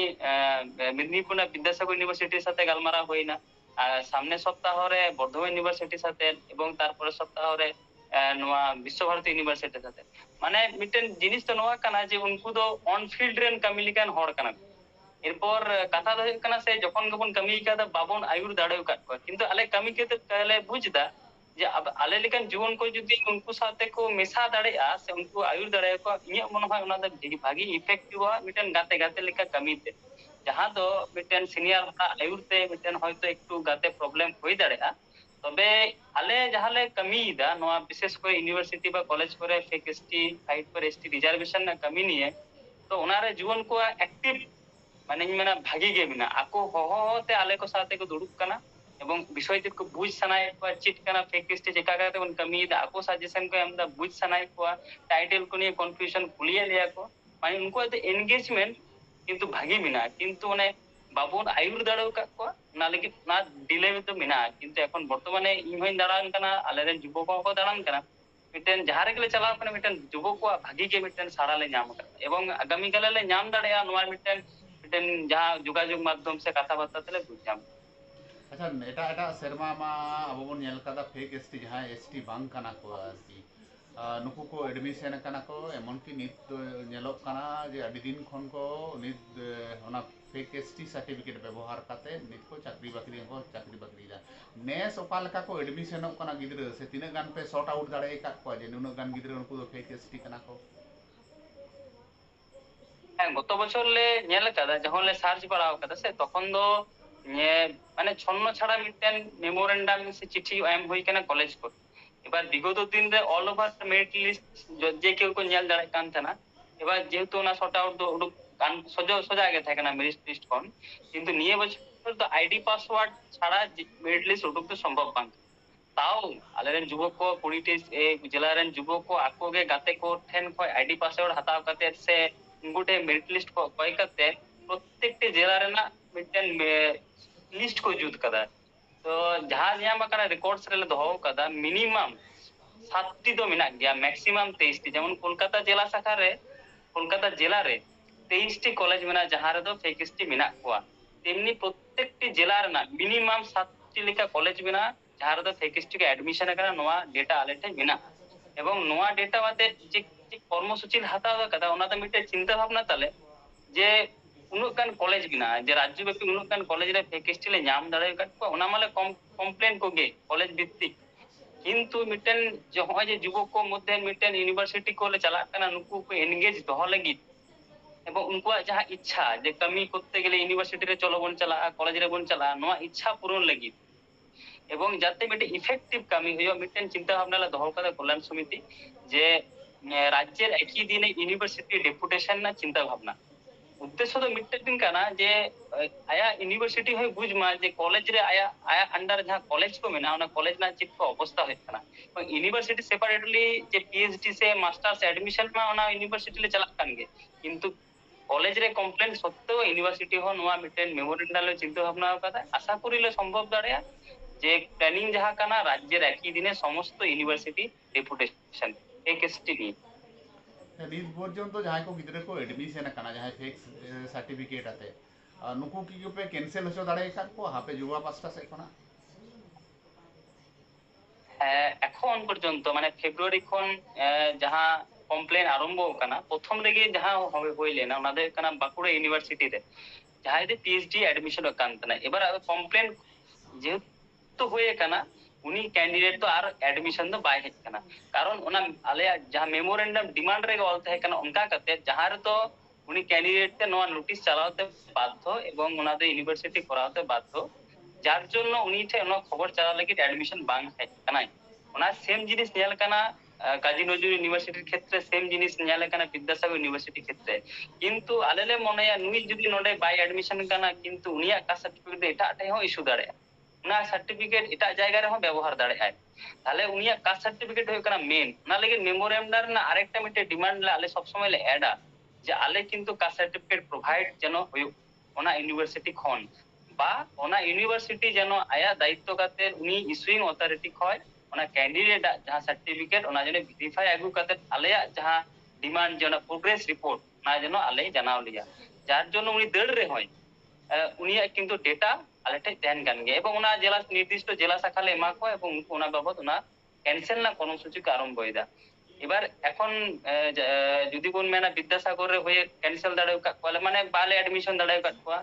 মেদিনীপুর না বিদ্যাসাগর ইউনিভার্সিটির সাথে গালমারা হই না। সামনে সপ্তাহরে বর্ধমান ইউনিভার্সিটির সাথে এবং তারপরে সপ্তাহরে ᱱᱚᱣᱟ ᱵᱤᱥᱥᱚ ᱵᱷᱟᱨᱚᱛᱤ ᱤᱭᱩᱱᱤᱵᱷᱟᱨᱥᱤᱴᱤ ᱛᱮ ᱢᱟᱱᱮ ᱢᱤᱫᱴᱮᱱ ᱡᱤᱱᱤᱥ ᱫᱚ ᱱᱚᱣᱟ ᱠᱟᱱᱟ ᱡᱮ ᱩᱱᱠᱩ ᱫᱚ ᱚᱱ ᱯᱷᱤᱞᱰ ᱨᱮᱱ ᱠᱟᱹᱢᱤ ᱞᱮᱠᱟᱱ ᱦᱚᱲ ᱠᱟᱱᱟ ᱠᱚ ᱮᱨᱯᱚᱨ ᱠᱟᱛᱷᱟ ᱫᱚ ᱦᱩᱭᱩᱜ ᱠᱟᱱᱟ ᱥᱮ ᱡᱚᱠᱷᱚᱱ ᱜᱮᱵᱚᱱ ᱠᱟᱹᱢᱤ ᱠᱟᱫᱟ ᱵᱟᱵᱚᱱ ᱟᱹᱭᱩᱨ ᱫᱟᱲᱮ ᱟᱠᱟᱫ ᱠᱚᱣᱟ ᱠᱤᱱᱛᱩ ᱟᱞᱮ ᱠᱟᱹᱢᱤ ᱠᱟᱛᱮ ᱞᱮ ᱵᱩᱡ ᱮᱫᱟ ᱡᱮ ᱟᱞᱮ ᱞᱮᱠᱟᱱ ᱡᱩᱣᱟᱹᱱ ᱠᱚ ᱡᱩᱫᱤ ᱩᱱᱠᱩ ᱥᱟᱶᱛᱮ ᱠᱚ ᱢᱮᱥᱟ ᱫᱟᱲᱮᱭᱟᱜᱼᱟ ᱥᱮ ᱩᱱᱠᱩ ᱟᱹᱭᱩᱨ ᱫᱟᱲᱮᱭᱟᱠᱚᱣᱟ ᱤᱧᱟᱹᱜ ᱢᱚᱱᱮ ᱦᱚᱭ ᱚᱱᱟ ᱫᱚ ᱵᱷᱟᱜᱤ ᱤᱯᱷᱮᱠᱴᱤᱵᱷᱼᱟ ᱢᱤᱫᱴᱮᱱ ᱜᱟᱛᱮ ᱜᱟᱛᱮ ᱞᱮᱠᱟ ᱠᱟᱹᱢᱤᱛᱮ ᱡᱟᱦᱟᱸ ᱫᱚ ᱢᱤᱫᱴᱮᱱ ᱥᱤᱱᱤᱭᱟᱨ ᱦᱚᱲᱟᱜ ᱟᱹᱭᱩᱨ ᱛᱮ ᱢᱤᱫᱴᱮᱱ ᱦᱚᱭᱛᱚ ᱮᱠᱴᱩ ᱜᱟᱛᱮ ᱯᱨᱚᱵᱞᱮᱢ ᱦᱩᱭ ᱫᱟᱲᱮᱭᱟᱜᱼᱟ ᱛᱚᱵᱮ ᱟᱞᱮ ᱡᱟᱦᱟᱸᱞᱮ ᱠᱟᱹᱢᱤᱭᱮᱫᱟ ᱱᱚᱣᱟ ᱵᱤᱥᱮᱥ ᱠᱚᱨᱮ ᱤᱭᱩᱱᱤᱵᱷᱟᱨᱥᱤᱴᱤ ᱵᱟ ᱠᱚᱞᱮᱡ ᱠᱚᱨᱮ ᱯᱷᱮᱠ ᱮᱥᱴᱤ ᱦᱟᱭᱤᱴ ᱠᱚᱨᱮ ᱮᱥᱴᱤ রিজার্ভেশন ᱨᱮᱱᱟᱜ ᱠᱟᱹᱢᱤ ᱱᱤᱭᱮ ᱛᱚ ᱚᱱᱟᱨᱮ ᱡᱩᱣᱟᱹᱱ ᱠᱚᱣᱟᱜ ᱮᱠᱴᱤᱵ ᱢᱟᱱᱮᱧ ᱢᱮᱱᱟ ᱵᱷᱟᱜᱤ ᱜᱮ ᱢᱮᱱᱟᱜᱼᱟ ᱟᱠᱚ ᱦᱚᱦᱚᱛᱮ ᱟᱞᱮ ᱠᱚ ᱥᱟᱶᱛᱮ ᱠᱚ ᱫᱩᱲᱩᱵ ᱠᱟᱱᱟ ᱮᱵᱚᱝ ᱵᱤᱥᱚᱭ ᱪᱮᱫ ᱠᱚ ᱵᱩᱡ ᱥᱟᱱᱟᱭᱮᱫ ᱠᱚᱣᱟ ᱪᱮᱫ ᱠᱟᱱᱟ ᱯᱷᱮᱠ ᱮᱥᱴᱤ ᱪᱮᱠᱟ ᱠᱟᱛᱮ ᱵᱚᱱ ᱠᱟᱹᱢᱤᱭᱮᱫᱟ ᱟᱠᱚ ᱥᱟᱡᱮᱥᱚᱱ ᱠᱚ ᱮᱢᱫᱟ ᱵᱩᱡ ᱥᱟᱱᱟᱭᱮᱫ ᱠᱚᱣᱟ ᱴᱟᱭᱴᱮᱞ ᱠᱚ ᱱᱤᱭᱮ ᱠᱚᱱᱯᱷᱤউশন ᱠᱩᱞᱤᱭᱮᱫ ᱞᱮᱭᱟ ᱠᱚ ᱢᱟᱱᱮ ᱩᱱᱠᱩᱣᱟᱜ ᱫᱚ ᱮᱱᱜᱮᱡᱢᱮᱱᱴ ᱠᱤᱱᱛᱩ ᱵᱷᱟᱜᱤ ᱢᱮᱱᱟᱜᱼᱟ ᱠᱤᱱᱛু ᱚᱱᱮ ᱵᱟᱵᱚᱱ ᱟᱹᱭᱩᱨ ᱫᱟᱲᱮ ᱟᱠᱟᱫ ᱠᱚᱣᱟ ᱚᱱᱟ ᱞᱟᱹᱜᱤᱫ ᱚᱱᱟ ᱰᱤᱞᱮ ᱫᱚ ᱢᱮᱱᱟᱜᱼᱟ ᱠᱤᱱᱛᱩ ᱮᱠᱷᱚᱱ ᱵᱚᱨᱛᱚᱢᱟᱱᱮ ᱤᱧ ᱦᱚᱧ ᱫᱟᱬᱟᱱ ᱠᱟᱱᱟ ᱟᱞᱮᱨᱮᱱ ᱡᱩᱵᱚᱠ ᱦᱚᱸᱠᱚ ᱫᱟᱬᱟᱱ ᱠᱟᱱᱟ ᱢᱤᱫᱴᱮᱱ ᱡᱟᱦᱟᱸ ᱨᱮᱜᱮᱞᱮ ᱪᱟᱞᱟᱣ ᱠᱟᱱᱟ ᱢᱤᱫᱴᱮᱱ ᱡᱩᱵᱚᱠ ᱠᱚᱣᱟᱜ ᱵᱷᱟᱜᱤ ᱜᱮ ᱢᱤᱫᱴᱮᱱ ᱥᱟᱨᱟ ᱞᱮ ᱧᱟᱢ ᱟᱠᱟᱫᱟ ᱮᱵᱚᱝ ᱟᱜᱟᱢᱤ ᱠᱟᱞᱮ ᱞᱮ ᱧᱟᱢ ᱫᱟᱲᱮᱭᱟᱜᱼᱟ ᱱᱚᱣᱟ ᱢᱤᱫᱴᱮᱱ ᱢᱤᱫᱴᱮᱱ ᱡᱟᱦᱟᱸ ᱡᱳᱜᱟᱡᱳᱜᱽ ᱢᱟᱫᱽᱫᱷᱚᱢ ᱥᱮ ᱠᱟᱛᱷᱟ ᱵᱟᱨᱛᱟ ᱛᱮᱞᱮ ᱵᱩᱡᱽ ᱧᱟᱢ ᱟᱪᱪᱷᱟ ᱮᱴᱟᱜ ᱮᱴᱟᱜ ᱥᱮᱨᱢᱟ ᱢᱟ ᱟᱵᱚ ᱵᱚᱱ ᱧᱮᱞ ᱠᱟᱫᱟ ᱯᱷᱮᱠ ᱮᱥᱴᱤ ᱡᱟᱦᱟᱸᱭ ᱮᱥᱴᱤ ᱵᱟᱝ ᱠᱟᱱᱟ ᱠᱚ ᱟᱨᱠᱤ ᱱᱩᱠᱩ ᱠᱚ ᱮᱰᱢᱤᱥᱮᱱ ᱟᱠᱟᱱᱟ ᱠᱚ ᱮᱢᱚᱱᱠᱤ ᱱᱤᱛ ᱫᱚ ᱧᱮᱞᱚᱜ ᱠᱟᱱᱟ ᱡᱮ ᱟᱹᱰᱤ ᱫᱤᱱ ᱠᱷᱚᱱ ᱠᱚ ᱱᱤᱛ ᱚᱱᱟ ᱯᱷᱮᱠ ᱮᱥᱴᱤ ᱥᱟᱨᱴᱤᱯᱷᱤᱠᱮᱴ ᱵᱮᱵᱚᱦᱟᱨ ᱠᱟᱛᱮ ᱱᱤᱛ ᱠᱚ ᱪᱟᱹᱠᱨᱤ ᱵᱟᱹᱠᱨᱤ ᱦᱚᱸᱠᱚ ᱪᱟᱹᱠᱨᱤ ᱵᱟᱹᱠᱨᱤᱭᱮᱫᱟ ᱱᱮᱥ ᱚᱠᱟ ᱞᱮᱠᱟ ᱠᱚ ᱮᱰᱢᱤᱥᱮᱱᱚᱜ ᱠᱟᱱᱟ ᱜᱤᱫᱽᱨᱟᱹ ᱥᱮ ᱛᱤᱱᱟᱹᱜ ᱜᱟᱱ ᱯᱮ ᱥᱚᱨᱴ ᱟᱣᱩᱴ ᱫᱟᱲᱮ ᱟᱠᱟᱫ ᱠᱚᱣᱟ ᱡᱮ ᱱᱩᱱᱟᱹᱜ ᱜᱟᱱ ᱜᱤᱫᱽᱨᱟᱹ ᱩᱱᱠᱩ ᱫᱚ ᱯᱷᱮᱠ ᱮᱥᱴᱤ ᱠᱟᱱᱟ ᱠᱚ ᱦᱮᱸ ᱜᱚᱛᱚ ᱵᱚᱪᱷᱚᱨ ᱞᱮ ᱧᱮᱞ ᱟᱠᱟᱫᱟ ᱡᱚᱠᱷᱚᱱ ᱞᱮ ᱥᱟᱨᱪ ᱵᱟᱲᱟ ᱟᱠᱟᱫᱟ ᱥᱮ ᱛᱚᱠᱷᱚᱱ ᱫᱚ ᱢᱟᱱᱮ ᱪᱷᱚᱱᱱᱚ ᱪᱷᱟᱲᱟ ᱢᱤᱫᱴᱮᱱ ᱢᱮᱢᱳᱨᱮᱱᱰᱟᱢ ᱥᱮ ᱪᱤᱴᱷᱤ ᱮᱢ ᱦᱩᱭ ᱟᱠᱟᱱᱟ ᱠᱚᱞᱮᱡᱽ ᱠᱚᱨᱮ এবার বিগত দিনে অল ওভার মেরিট লিস্ট যে কেউ কেউ ᱧᱮᱞ ᱫᱟᱲᱮᱭᱟᱜ ᱠᱟᱱ ᱛᱟᱦᱮᱱᱟ এবার যেহেতু ᱚᱱᱟ ᱥᱚᱴ আউট ᱫᱚ ᱩᱰᱩᱠ ᱠᱟᱱ ᱥᱚᱡᱟ ᱥᱚᱡᱟ ᱜᱮ ᱛᱟᱦᱮᱸ ᱠᱟᱱᱟ ᱢᱮরিট লিস্ট ᱠᱷᱚᱱ কিন্তু নিয়ে বছর তো আইডি পাসওয়ার্ড ছাড়া মেরিট লিস্ট ᱩᱰᱩᱠ ᱫᱚ ᱥᱚᱢᱵᱷᱚᱵ ᱵᱟᱝ তাও ᱟᱞᱮᱨᱮᱱ ᱡᱩᱵᱚᱠ ᱠᱚ ᱠᱩᱲᱤᱴᱤ ᱡᱮᱞᱟ ᱨᱮᱱ ᱡᱩᱵᱚᱠ ᱠᱚ ᱟᱠᱚ ᱜᱮ ᱜᱟᱛᱮ ᱠᱚ ᱴᱷᱮᱱ ᱠᱷᱚᱱ ᱟᱭᱰᱤ ᱯᱟᱥᱣᱟᱨᱰ ᱦᱟᱛᱟᱣ ᱠᱟᱛᱮ ᱥᱮ ᱩᱱᱠᱩ ᱴᱷᱮᱱ ᱢᱮᱨᱤᱴ ᱞᱤᱥᱴ ᱠᱚ ᱠᱚᱭ ᱠᱟᱛᱮ ᱯᱨᱚᱛᱮᱠᱴᱤ ᱡᱮᱞᱟ ᱨᱮᱱᱟᱜ ᱢᱤᱫᱴᱮᱱ লিস্ট ᱠᱚ ᱡᱩᱛ ᱠᱟᱫᱟ ᱛᱚ ᱡᱟᱦᱟᱸ ᱧᱟᱢ ᱟᱠᱟᱱᱟ ᱨᱮᱠᱚᱨᱰᱥ ᱨᱮᱞᱮ ᱫᱚᱦᱚ ᱟᱠᱟᱫᱟ ᱢᱤᱱᱤᱢᱟᱢ ᱥᱟᱛᱴᱤ ᱫᱚ ᱢᱮᱱᱟᱜ ᱜᱮᱭᱟ ম্যাক্সিমাম ᱛᱮইশᱴᱤ ᱡᱮᱢᱚᱱ ᱠᱳᱞকাতা ᱡᱮলা ᱥᱟᱠᱷᱟ ᱨᱮ ᱠᱳᱞকাতা ᱡᱮলা ᱨᱮ তেইশটি কলেজ ᱢᱮᱱᱟᱜᱼᱟ ᱡᱟᱦᱟᱸ ᱨᱮᱫᱚ ফেকিস্টি ᱢᱮᱱᱟᱜ ᱠᱚᱣᱟ তেমনি প্রত্যেকটি জেলা ᱨᱮᱱᱟᱜ ᱢᱤᱱᱤᱢᱟᱢ ᱥᱟᱛᱴᱤ ᱞᱮᱠᱟ ᱠᱚᱞᱮᱡ ᱢᱮᱱᱟᱜᱼᱟ ᱡᱟᱦᱟᱸ ᱨᱮᱫᱚ ফেকিস্টি ᱠᱚ ᱮᱰᱢᱤশন ᱟᱠᱟᱱᱟ ᱱᱚᱣᱟ ᱰᱮᱴᱟ ᱟᱞᱮ ᱴᱷᱮᱱ ᱢᱮᱱᱟᱜᱼᱟ ᱮᱵᱚᱝ ᱱᱚᱣᱟ ᱰᱮᱴᱟ ᱟᱛᱮ ᱪᱮᱫ ᱪᱮᱫ ᱠᱚᱨᱢᱚᱥᱩᱪᱤ ᱞᱮ ᱦᱟᱛᱟᱣ ᱟᱠᱟᱫᱟ ᱚᱱᱟ ᱫᱚ ᱢᱤᱫᱴᱮᱱ ᱪᱤᱱᱛᱟᱹ ᱵᱷᱟᱵᱱᱟ ᱛᱟᱞᱮ ᱡᱮ ᱩᱱᱟᱹᱜ ᱜᱟᱱ ᱠᱚᱞᱮᱡᱽ ᱢᱮᱱᱟᱜᱼᱟ ᱡᱮ ᱨᱟᱡᱽᱡᱚ ᱵᱮᱯᱤ ᱩᱱᱟᱹᱜ ᱜᱟᱱ ᱠᱚᱞᱮᱡᱽ ᱨᱮ ᱯᱷᱮᱠ ᱮᱥᱴᱤ ᱞᱮ ᱧᱟᱢ ᱫᱟᱲᱮ ᱟᱠᱟᱫ ᱠᱚᱣᱟ ᱚᱱᱟ ᱢᱟᱞᱮ ᱠᱚᱢᱯᱞᱮᱱ ᱠᱚᱜᱮ ᱠᱚᱞᱮᱡᱽ ᱵᱷᱤᱛᱛᱤᱠ ᱠᱤᱱᱛᱩ ᱢᱤᱫᱴᱮᱱ ᱱᱚᱜᱼᱚᱭ ᱡᱮ ᱡᱩᱵᱚᱠ ᱠᱚ ᱢᱚᱫᱽᱫᱷᱮ ᱢᱤᱫᱴᱮᱱ ᱤᱭᱩᱱᱤᱵᱷᱟᱨᱥᱤᱴᱤ ᱠᱚᱞᱮ ᱪᱟᱞᱟᱜ ᱠᱟᱱᱟ ᱱᱩᱠᱩ ᱠᱚ ᱮᱱᱜᱮᱡᱽ ᱫᱚᱦᱚ ᱞᱟᱹᱜᱤᱫ এবং উনকুয়া যাহা ইচ্ছা যে কামি করতে গেলে ইউনিভার্সিটি রে চলো বন চালা কলেজ রে বন চালা নোয়া ইচ্ছা পূরণ লাগি এবং যাতে মিটে ইফেক্টিভ কামি হইয়া মিটেন চিন্তা ভাবনা লা দহল কথা কল্যাণ সমিতি যে রাজ্যের একই দিনে ইউনিভার্সিটি ডেপুটেশন না চিন্তা ভাবনা ઉદ્દેશ્ય તો મિટ્ટન કાના જે આયા યુનિવર્સિટી હોય ભુજમાં જે કોલેજ રે આયા આયા અંડર જ્યાં કોલેજ કો મેના ઓના કોલેજ ના ચિત કો અવસ્થા હોય કાના પણ યુનિવર્સિટી સેપારેટલી જે પીએચડી સે માસ્ટર્સ એડમિશન માં ઓના યુનિવર્સિટી લે ચલાક કાન ગે કિંતુ কলেজ রে কমপ্লেন সত্ত্বেও ইউনিভার্সিটি হো নোয়া মিটেন মেমোরেন্ডাল চিন্তা ভাবনা কথা আশা করিলে সম্ভব দাঁড়ায় যে প্ল্যানিং যাহা কানা রাজ্যের একই দিনে সমস্ত ইউনিভার্সিটি রেপুটেশন এই কেসটি নিয়ে ᱱᱤᱛ ᱯᱚᱨᱡᱚᱱᱛᱚ ᱡᱟᱦᱟᱸᱭ ᱠᱚ ᱜᱤᱫᱽᱨᱟᱹ ᱠᱚ ᱮᱰᱢᱤᱥᱮᱱ ᱟᱠᱟᱱᱟ ᱡᱟᱦᱟᱸᱭ ᱯᱷᱮᱠ ᱥᱟᱨᱴᱤᱯᱷᱤᱠᱮᱴ ᱟᱛᱮ ᱱᱩᱠᱩ ᱠᱤ ᱯᱮ ᱠᱮᱱᱥᱮᱞ ᱦᱚᱪᱚ ᱫᱟᱲᱮ ᱟᱠᱟᱫ ᱠᱚᱣᱟ ᱦᱟᱯᱮ ᱡᱩᱵᱟ ᱯᱟᱥᱴᱟ ᱥᱮᱫ ᱠᱷᱚᱱᱟᱜ এখন পর্যন্ত মানে ফেব্রুয়ারি খন ᱡᱟᱦᱟᱸ কমপ্লেন আরম্ভ আᱠᱟᱱᱟ ᱯᱨᱚথᱚᱢ ᱨᱮᱜᱮ ᱡᱟᱦᱟᱸ ᱦᱩᱭ ᱞᱮᱱᱟ ᱚᱱᱟ ᱫᱚ ᱠᱟᱱᱟ ᱵᱟᱸᱠᱩᱲᱟ ᱤᱭᱩᱱᱤᱵᱷᱟᱨᱥᱤᱴᱤ ᱨᱮ ᱡᱟᱦᱟᱸᱭ ᱫᱚ ᱯᱤএইᱪᱰᱤ ᱮᱰᱢᱤᱥᱚᱱ ᱟᱠᱟᱱ ᱛᱟᱦᱮᱱᱟ ᱮᱵᱟᱨ ᱠᱚᱢᱯᱞᱮᱱ ᱡᱮᱦᱮᱛᱩ ᱦᱩᱭ ᱟᱠᱟᱱᱟ ᱩᱱᱤ ᱠᱮᱱᱰᱤᱰᱮᱴ ᱫᱚ ᱟᱨ ᱮᱰᱢᱤᱥᱚᱱ ᱫᱚ ᱵᱟᱭ ᱦᱮᱡ ᱠᱟᱱᱟ ᱠᱟᱨᱚᱱ ᱚᱱᱟ ᱟᱞᱮᱭᱟᱜ ᱡᱟᱦᱟᱸ ᱢᱮᱢᱳᱨᱮᱱᱰᱟᱢ ᱰᱤᱢᱟᱱᱰ ᱨᱮᱜᱮ ᱚᱞ ᱛᱟᱦᱮᱸ ᱠᱟᱱᱟ ᱚᱱᱠᱟ ᱠᱟᱛᱮ ᱡᱟᱦᱟᱸ ᱨᱮᱫᱚ ᱩᱱᱤ ক্যান্ডিডেট ᱛᱮ ᱱᱚᱣᱟ ᱱᱳᱴᱤᱥ ᱪᱟᱞᱟᱣᱛᱮ ᱵᱟধ্য ᱮᱵᱚᱝ ᱚᱱᱟ ᱫᱚ ᱤᱭᱩᱱᱤᱵᱷᱟর্ᱥᱤᱴᱤ ᱠᱚᱨᱟᱣᱛᱮ ᱵᱟধ্য ᱡᱟᱨ ᱡᱚᱱᱱᱚ ᱩᱱᱤ ᱴᱷᱮᱱ ᱚᱱᱟ ᱠᱷᱚᱵᱚᱨ ᱪᱟᱞᱟᱣ ᱞᱟᱹᱜᱤᱫ ᱮᱰᱢᱤᱥᱚᱱ ᱵᱟᱝ ᱦᱮᱡ ᱠᱟᱱᱟᱭ ᱚᱱᱟ সেম জিনিস ᱧᱮᱞ ᱠᱟᱱᱟ কাজী নজরুল ইউনিভার্সিটির ক্ষেত্রে সেম জিনিস ᱧᱮᱞ ᱠᱟᱱᱟ বিদ্যাসাগর ইউনিভার্সিটি ক্ষেত্রে কিন্তু ᱟᱞᱮ ᱞᱮ ᱢᱚᱱᱮᱭᱟ ᱱᱩᱭ ᱡᱩᱫᱤ ᱱᱚᱰᱮ ᱵᱟᱭ ᱮᱰᱢᱤᱥᱚᱱ ᱠᱟᱱᱟ ᱠᱤᱱᱛᱩ ᱩᱱᱤᱭᱟᱜ ᱠᱟᱥ ᱥᱟᱨᱴᱤᱯᱷᱤᱠᱮᱴ ᱫᱚ ᱮᱴᱟᱜ ᱴᱷᱮᱱ ᱦᱚᱸ ᱤᱥᱩ ᱫᱟᱲᱮᱭᱟᱜᱼᱟ ᱚᱱᱟ ᱥᱟᱨᱴᱤᱯᱷᱤᱠᱮᱴ ᱮᱴᱟᱜ ᱡᱟᱭᱜᱟ ᱨᱮᱦᱚᱸ ᱵᱮᱵᱚᱦᱟᱨ ᱫᱟᱲᱮᱭᱟᱜᱼᱟᱭ ᱛᱟᱦᱞᱮ ᱩᱱᱤᱭᱟᱜ ᱠᱟᱥ ᱥᱟᱨᱴᱤᱯᱷᱤᱠᱮᱴ ᱦᱩᱭᱩᱜ ᱠᱟᱱᱟ ᱢᱮᱱ ᱚᱱᱟ ᱞᱟᱹᱜᱤᱫ ᱢᱮᱢᱳᱨᱮᱱᱰᱟᱢ ᱨᱮᱱᱟᱜ ᱟরেকᱴᱟ ᱢᱤᱫᱴᱮᱱ ᱰᱤᱢᱟᱱᱰ ᱞᱮ ᱟᱞᱮ ᱥᱚᱵ ᱥᱚᱢᱚᱭ ᱞᱮ ᱮᱰᱟ ᱡᱮ ᱟᱞᱮ কিন্তু কাস্ট সার্টিফিকেট প্রোভাইড যেন ᱦᱩᱭᱩᱜ ᱚᱱᱟ ᱤᱭᱩᱱᱤᱵᱷᱟᱨᱥᱤᱴᱤ ᱠᱷᱚᱱ ᱵᱟ ᱚᱱᱟ ᱤᱭᱩᱱᱤᱵᱷᱟᱨᱥᱤᱴᱤ যেন ᱟᱭᱟᱜ ᱫᱟᱭᱤত্ব ᱠᱟᱛᱮ ᱩᱱᱤ ইস্যুইং অথরিটি ᱠᱷᱚᱱ ᱚᱱᱟ ᱠᱮᱱᱰᱤᱰᱮᱴ ᱟᱜ ᱡᱟᱦᱟᱸ ᱥᱟᱨᱴᱤᱯᱷᱤᱠᱮᱴ ᱚᱱᱟ ᱡᱮᱱᱚ ᱵᱷᱮᱨᱤᱯᱷᱟই ᱟᱹᱜᱩ ᱠᱟᱛᱮ ᱟᱞᱮᱭᱟᱜ ᱡᱟᱦᱟᱸ ডিমান্ড যেন প্রোগ্রেস রিপোর্ট না যেন আলে জানাও লিয়া যার জন্য উনি দৌড় রে হয় উনিয়াক কিন্তু ডেটা ᱟᱞᱮ ᱴᱷᱮᱡ ᱛᱟᱦᱮᱱ ᱠᱟᱱ ᱜᱮᱭᱟ ᱮᱵᱚᱝ ᱚᱱᱟ ᱡᱮᱞᱟ ᱱᱤᱨᱫᱤᱥᱴᱚ ᱡᱮᱞᱟ ᱥᱟᱠᱷᱟ ᱞᱮ ᱮᱢᱟ ᱠᱚᱣᱟ ᱚᱱᱟ ᱵᱟᱵᱚᱫ ᱚᱱᱟ ᱠᱮᱱᱥᱮᱞ ᱨᱮᱱᱟᱜ কর্মসূচি ᱠᱚ এবার এখন যদি বন মেনা বিদ্যাসাগরের হয়ে ক্যান্সেল দাঁড়ায় কাট কোয়ালে মানে বালে অ্যাডমিশন দাঁড়ায় কাট কোয়া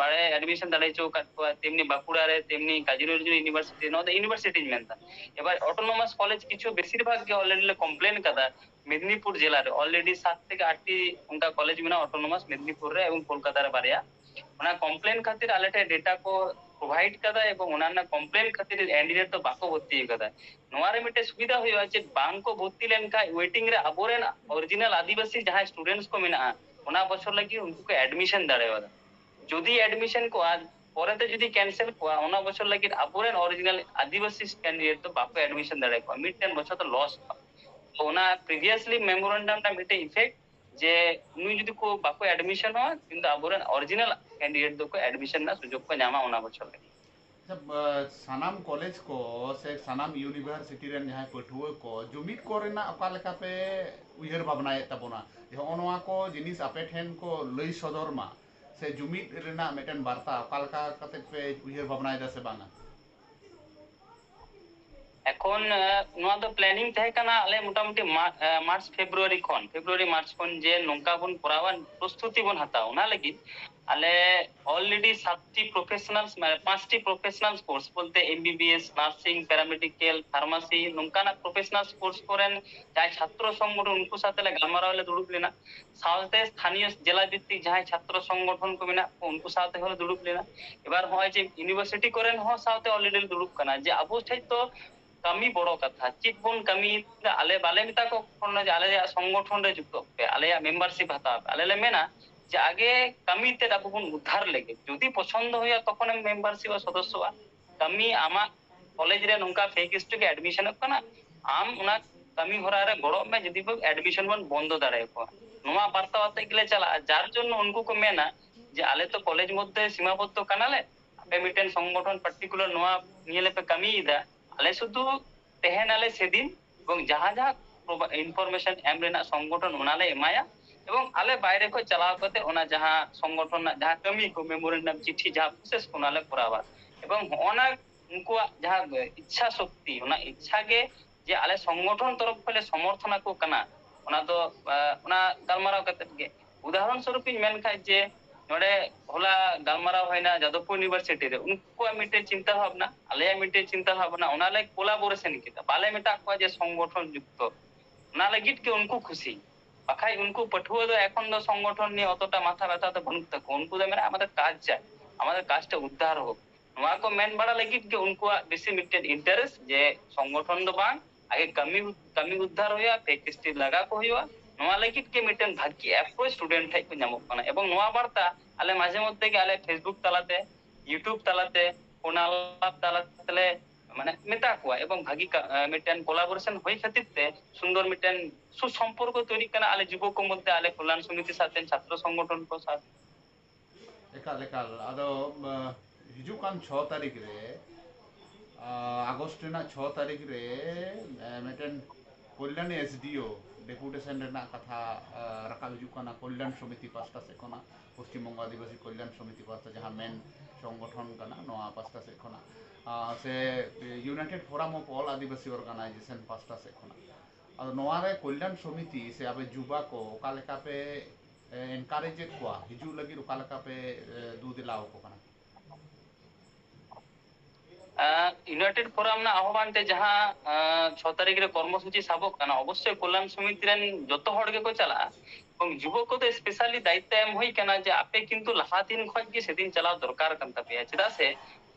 বালে অ্যাডমিশন দাঁড়ায় চো কাট কোয়া তেমনি বাঁকুড়া তেমনি কাজিরুল ইউনিভার্সিটি নো ইউনিভার্সিটি মেনতা। এবার অটোনোমাস কলেজ কিছু বেশিরভাগ অলরেডি কমপ্লেন কাদা, মেদিনীপুর জেলার। অলরেডি সাত থেকে আটটি অঙ্কা কলেজ মেনা অটোনোমাস মেদিনীপুর রে এবং কলকাতার বারিয়া ᱚᱱᱟ ᱠᱚᱢᱯᱞᱮᱱ ᱠᱷᱟᱹᱛᱤᱨ ᱟᱞᱮᱴᱷᱮᱱ ᱰᱮᱴᱟ ᱠᱚ ᱯᱨᱚᱵᱷᱟᱭᱤᱰ ᱠᱟᱫᱟ ᱮᱵᱚᱝ ᱚᱱᱟ ᱨᱮᱱᱟᱜ ᱠᱚᱢᱯᱞᱮᱱ ᱠᱷᱟᱹᱛᱤᱨ ᱮᱱᱰᱤᱰᱮᱴ ᱫᱚ ᱵᱟᱠᱚ ᱵᱷᱚᱨᱛᱤ ᱠᱟᱫᱟ ᱱᱚᱣᱟ ᱨᱮ ᱢᱤᱫᱴᱮᱱ ᱥᱩᱵᱤᱫᱷᱟ ᱦᱩᱭᱩᱜᱼᱟ ᱪᱮᱫ ᱵᱟᱝ ᱠᱚ ᱵᱷᱚᱨᱛᱤ ᱞᱮᱱᱠᱷᱟᱱ ᱳᱭᱮᱴᱤᱝ ᱨᱮ ᱟᱵᱚᱨᱮᱱ ᱚᱨᱤᱡᱤᱱᱟᱞ ᱟᱹᱫᱤᱵᱟᱹᱥᱤ ᱡᱟᱦᱟᱸᱭ ᱥᱴᱩᱰᱮᱱᱴᱥ ᱠᱚ ᱢᱮᱱᱟᱜᱼᱟ ᱚᱱᱟ ᱵᱚᱪᱷᱚᱨ ᱞᱟᱹᱜᱤᱫ ᱩᱱᱠᱩ ᱠᱚ ᱮᱰᱢᱤᱥᱚᱱ ᱫᱟᱲᱮᱭᱟᱫᱟ ᱡᱩᱫᱤ ᱮᱰᱢᱤᱥᱚᱱ ᱠᱚᱜᱼᱟ পরেতে যদি ক্যান্সেল কোয়া ওনা বছর লাগি আবরেন অরিজিনাল আদিবাসী ক্যান্ডিডেট তো বাপে এডমিশন দাঁড়ায় কোয়া মিড টেন বছর তো লস তো ওনা প্রিভিয়াসলি মেমোরেন্ডামটা মিটে ইফেক্ট ᱡᱮ ᱱᱩᱭ ᱡᱩᱫᱤ ᱠᱚ ᱵᱟᱠᱚ ᱮᱰᱢᱤᱥᱚᱱᱚᱜᱼᱟ ᱠᱤᱱᱛᱩ ᱟᱵᱚᱨᱮᱱ ᱚᱨᱤᱡᱤᱱᱟᱞ ᱠᱮᱱᱰᱤᱰᱮᱴ ᱫᱚᱠᱚ ᱮᱰᱢᱤᱥᱚᱱ ᱨᱮᱱᱟᱜ ᱥᱩᱡᱳᱜᱽ ᱠᱚ ᱧᱟᱢᱟ ᱚᱱᱟ ᱵᱚᱪᱷᱚᱨ ᱨᱮ सानाम कॉलेज को से सानाम यूनिवर्सिटी रन जहाँ पठुआ को जुमित को रेना अकालेका पे उयर भावना तबोना हनवा को जिनिस आपे ठेन को लई सदरमा से जुमित रेना मेटन बार्ता अकालेका कते पे उयर भावना से बांगा ᱮᱠᱷᱚᱱ ᱱᱚᱣᱟ ᱫᱚ ᱯᱞᱮᱱᱤᱝ ᱛᱟᱦᱮᱸ ᱠᱟᱱᱟ ᱟᱞᱮ ᱢᱚᱴᱟᱢᱩᱴᱤ ᱢᱟᱨᱪ ᱯᱷᱮᱵᱨᱩᱣᱟᱨᱤ ᱠᱷᱚᱱ ᱯᱷᱮᱵᱨᱩᱣᱟᱨᱤ ᱡᱮ ᱱᱚᱝᱠᱟ ᱵᱚᱱ ᱠᱚᱨᱟᱣᱟ ᱯᱨᱚᱥᱛᱩᱛᱤ ᱵᱚᱱ ᱦᱟᱛᱟᱣᱟ ᱚᱱᱟ ᱞᱟᱹᱜᱤᱫ ᱟᱞᱮ অলরেডি সাতটি প্রফেশনালস মানে পাঁচটি প্রফেশনালস কোর্স বলতে এমবিবিএস নার্সিং প্যারামেডিক্যাল ফার্মাসি নঙ্কানা প্রফেশনালস কোর্স করেন। যাই ছাত্র সংগঠন উনকু সাথে গালমারাও লে দুড়ুব লেনা। সাথে স্থানীয় জেলা ভিত্তিক যাই ছাত্র সংগঠন কো মেনা, উনকু সাথে হলে দুড়ুব লেনা। এবার হয় যে ইউনিভার্সিটি করেন, হ সাথে অলরেডি দুড়ুব কানা। যে আবু তো ᱠᱟᱹᱢᱤ ᱵᱚᱲᱚ ᱠᱟᱛᱷᱟ ᱪᱮᱫ ᱵᱚᱱ ᱠᱟᱹᱢᱤᱭᱮᱫᱟ ᱟᱞᱮ ᱵᱟᱞᱮ ᱢᱮᱛᱟ ᱠᱚ ᱠᱟᱱᱟ ᱡᱮ ᱟᱞᱮᱭᱟᱜ ᱥᱚᱝᱜᱚᱴᱷᱚᱱ ᱨᱮ ᱡᱩᱠᱛᱚᱜ ᱯᱮ ᱟᱞᱮᱭᱟᱜ ᱢᱮᱢᱵᱟᱨᱥᱤᱯ ᱦᱟᱛᱟᱣ ᱯᱮ ᱟᱞᱮ ᱞᱮ ᱢᱮᱱᱟ যে আগে কামিতে আবু বন উদ্ধার লেগে যদি পছন্দ হইয়া তখন আমি মেম্বারশিপ সদস্য কামি আমা কলেজ রে নঙ্কা ফেক স্টুকে এডমিশন কানা আম উনা কামি হরা রে গড় মে যদি এডমিশন বন বন্ধ দাঁড়ায় কো নোয়া বার্তা বার্তা গেলে চালা যার জন্য উনকু কো মেনা যে আলে তো কলেজ মধ্যে সীমাবদ্ধ কানালে আপে মিটেন সংগঠন পার্টিকুলার নোয়া নিয়ে লেপে কামি ইদা শুধু তেহেন আলে সেদিন এবং যাহা যাহা ইনফরমেশন এম রেনা সংগঠন ওনালে এমায়া এবং আলে বাইরে কো চালাও করতে ওনা যাহা সংগঠন না যাহা কামি কো মেমোরেন্ডাম চিঠি, যাহা প্রসেস কোনালে করাবা। এবং অনা উনকুয়া যাহা ইচ্ছা শক্তি, ওনা ইচ্ছা গে যে আলে সংগঠন তরফ ফলে সমর্থন কো কানা। ওনা তো ওনা গালমারাও কাতে গে উদাহরণ স্বরূপ ইᱧ মেন খাই যে ᱱᱚᱰᱮ ᱦᱚᱞᱟ ᱜᱟᱞᱢᱟᱨᱟᱣ ᱦᱩᱭᱱᱟ ᱡᱟᱫᱚᱵᱽᱯᱩᱨ ᱤᱭᱩᱱᱤᱵᱷᱟᱨᱥᱤᱴᱤ ᱨᱮ ᱩᱱᱠᱩᱣᱟᱜ ᱢᱤᱫᱴᱮᱱ ᱪᱤᱱᱛᱟᱹ ᱵᱷᱟᱵᱱᱟ ᱟᱞᱮᱭᱟᱜ ᱢᱤᱫᱴᱮᱱ ᱪᱤᱱᱛᱟᱹ ᱵᱷᱟᱵᱽᱱᱟ ᱚᱱᱟᱞᱮ ᱠᱳᱞᱟᱵᱳᱨᱮᱥᱚᱱ ᱠᱮᱫᱟ ᱵᱟᱞᱮ ᱢᱮᱛᱟ ᱠᱚᱣᱟ ᱡᱮ ᱥᱚᱝᱜᱚᱴᱷᱚᱱ ᱡᱩᱠᱛᱚ ᱚᱱᱟ ᱞᱟᱹᱜᱤᱫ ᱜᱮ ᱩᱱᱠᱩ ᱠᱷᱩᱥᱤ ᱵᱟᱠᱷᱟᱡ ᱩᱱᱠᱩ ᱯᱟᱹᱴᱷᱩᱣᱟᱹ ᱫᱚ ᱮᱠᱷᱚᱱ ᱫᱚ সংগঠন ᱱᱤᱭᱮ ᱚᱛᱚᱴᱟ ᱢᱟᱛᱷᱟ ব্যথা তো ᱵᱟᱹᱱᱩᱜ থাকো ᱩᱱᱠᱩ ᱫᱚ মেরা আমাদের কাজ ᱪᱟᱭ আমাদের কাজটা ᱩᱫᱽᱫᱷᱟᱨ ᱦᱳᱠ ᱱᱚᱣᱟ ᱠᱚ ᱢᱮᱱ ᱵᱟᱲᱟ ᱞᱟᱹᱜᱤᱫ ᱜᱮ ᱩᱱᱠᱩᱣᱟᱜ ᱵᱮᱥᱤ ᱢᱤᱫᱴᱮᱱ ᱤᱱᱴᱟᱨᱮᱥᱴ ᱡᱮ ᱥᱚᱝᱜᱚᱴᱷᱚᱱ ᱫᱚ ᱵᱟᱝ ᱟᱜᱮ ᱠᱟᱹᱢᱤ ᱠᱟᱹᱢᱤ ᱩᱫᱽᱫᱷᱟᱨ ᱦᱩᱭᱩᱜᱼᱟ ফেক স্টিল ᱠᱚ ᱦᱩᱭᱩᱜᱼᱟ ᱱᱚᱣᱟ ᱞᱟᱹᱜᱤᱫ ᱜᱮ ᱢᱤᱫᱴᱮᱱ ᱵᱷᱟᱹᱜᱤ ᱮᱯᱨᱳᱪ ᱥᱴᱩᱰᱮᱱᱴ ᱴᱷᱮᱡ ᱠᱚ ᱧᱟᱢᱚᱜ ᱠᱟᱱᱟ ᱮᱵᱚᱝ ᱱᱚᱣᱟ ᱵᱟᱨᱛᱟ ᱟᱞᱮ ᱢᱟᱡᱷᱮ ᱢᱚᱫᱽᱫᱷᱮ ᱜᱮ ᱟᱞᱮ ᱯᱷᱮᱥᱵᱩᱠ ᱛᱟᱞᱟᱛᱮ ᱤᱭᱩᱴᱤᱭᱩᱵᱽ ᱛᱟᱞᱟᱛᱮ ᱚᱱᱟ ᱞᱟᱵ ᱛᱟᱞᱟᱛᱮᱞᱮ মানে মেতা কোয়া এবং ভাগি মিটেন কোলাবোরেশন হই খাতিরতে সুন্দর মিটেন সুসম্পর্ক তৈরি ᱟᱞᱮ আলে যুবক মধ্যে আলে কল্যাণ সমিতি সাথে ছাত্র সংগঠন কো সাথ একাল একাল আদো হিজু কান 6 তারিখ রে আগস্ট না 6 তারিখ রে মিটেন ᱠᱚᱞᱞᱟᱱ ᱮᱥᱰᱤᱳ ডেপুটেশন ᱨᱮᱱᱟᱜ ᱠᱟᱛᱷᱟ ᱨᱟᱠᱟᱵ ᱦᱤᱡᱩᱜ ᱠᱟᱱᱟ ᱠᱚᱞᱞᱟᱱ ᱥᱚᱢᱤᱛᱤ ᱯᱟᱥᱴᱟ ᱥᱮᱫ ᱠᱷᱚᱱᱟᱜ ᱯᱚᱥᱪᱤᱢ ᱵᱚᱝᱜᱚ ᱟᱹᱫᱤᱵᱟᱹᱥᱤ ᱠᱚᱞᱞᱟᱱ ᱥᱚᱢᱤᱛᱤ ᱯᱟᱥᱴᱟ ᱡᱟᱦᱟᱸ ᱢᱮᱱ ᱥᱚᱝᱜᱚᱴᱷᱚᱱ ᱠᱟᱱᱟ ᱱᱚᱣᱟ ᱯᱟᱥᱴᱟ ᱥᱮᱫ ᱠᱷᱚᱱᱟᱜ ᱥᱮ united forum of all Adivasi organisation ᱯᱟᱥᱴᱟ ᱥᱮᱫ ᱠᱷᱚᱱᱟᱜ ᱟᱫᱚ ᱱᱚᱣᱟᱨᱮ ᱠᱚᱞᱞᱟᱱ ᱥᱚᱢᱤᱛᱤ ᱥᱮ ᱟᱯᱮ ᱡᱩᱵᱟ ᱠᱚ ᱚᱠᱟ ᱞᱮᱠᱟ ᱯᱮ ᱮᱱᱠᱟᱨᱮᱡᱮᱫ ᱠᱚᱣᱟ ᱦᱤᱡᱩᱜ ᱞᱟᱹᱜᱤᱫ ᱚᱠᱟ ᱞᱮᱠᱟ ᱯᱮ ᱫᱩ ᱫᱮᱞᱟᱣ ᱟᱠᱚ ᱠᱟᱱᱟ ইউনাইটেড ফোরাম না আহ্বান তে যাহা ছ তারিখ রে কর্মসূচি সাবক কানা অবশ্যই কল্যাণ সমিতি যত ᱦᱚᱲ গে কো ᱡᱩᱵᱚ ᱠᱚᱫᱚ ᱥᱯᱮᱥᱟᱞᱤ ᱫᱟᱭᱤᱛᱛᱚ ᱮᱢ ᱦᱩᱭ ᱠᱟᱱᱟ ᱡᱮ ᱟᱯᱮ ᱠᱤᱱᱛᱩ ᱞᱟᱦᱟ ᱫᱤᱱ ᱠᱷᱚᱡ ᱜᱮ ᱥᱮᱫᱤᱱ ᱪᱟᱞᱟᱣ ᱫᱚᱨᱠᱟᱨ ᱠᱟᱱ ᱛᱟᱯᱮᱭᱟ ᱪᱮᱫᱟᱜ ᱥᱮ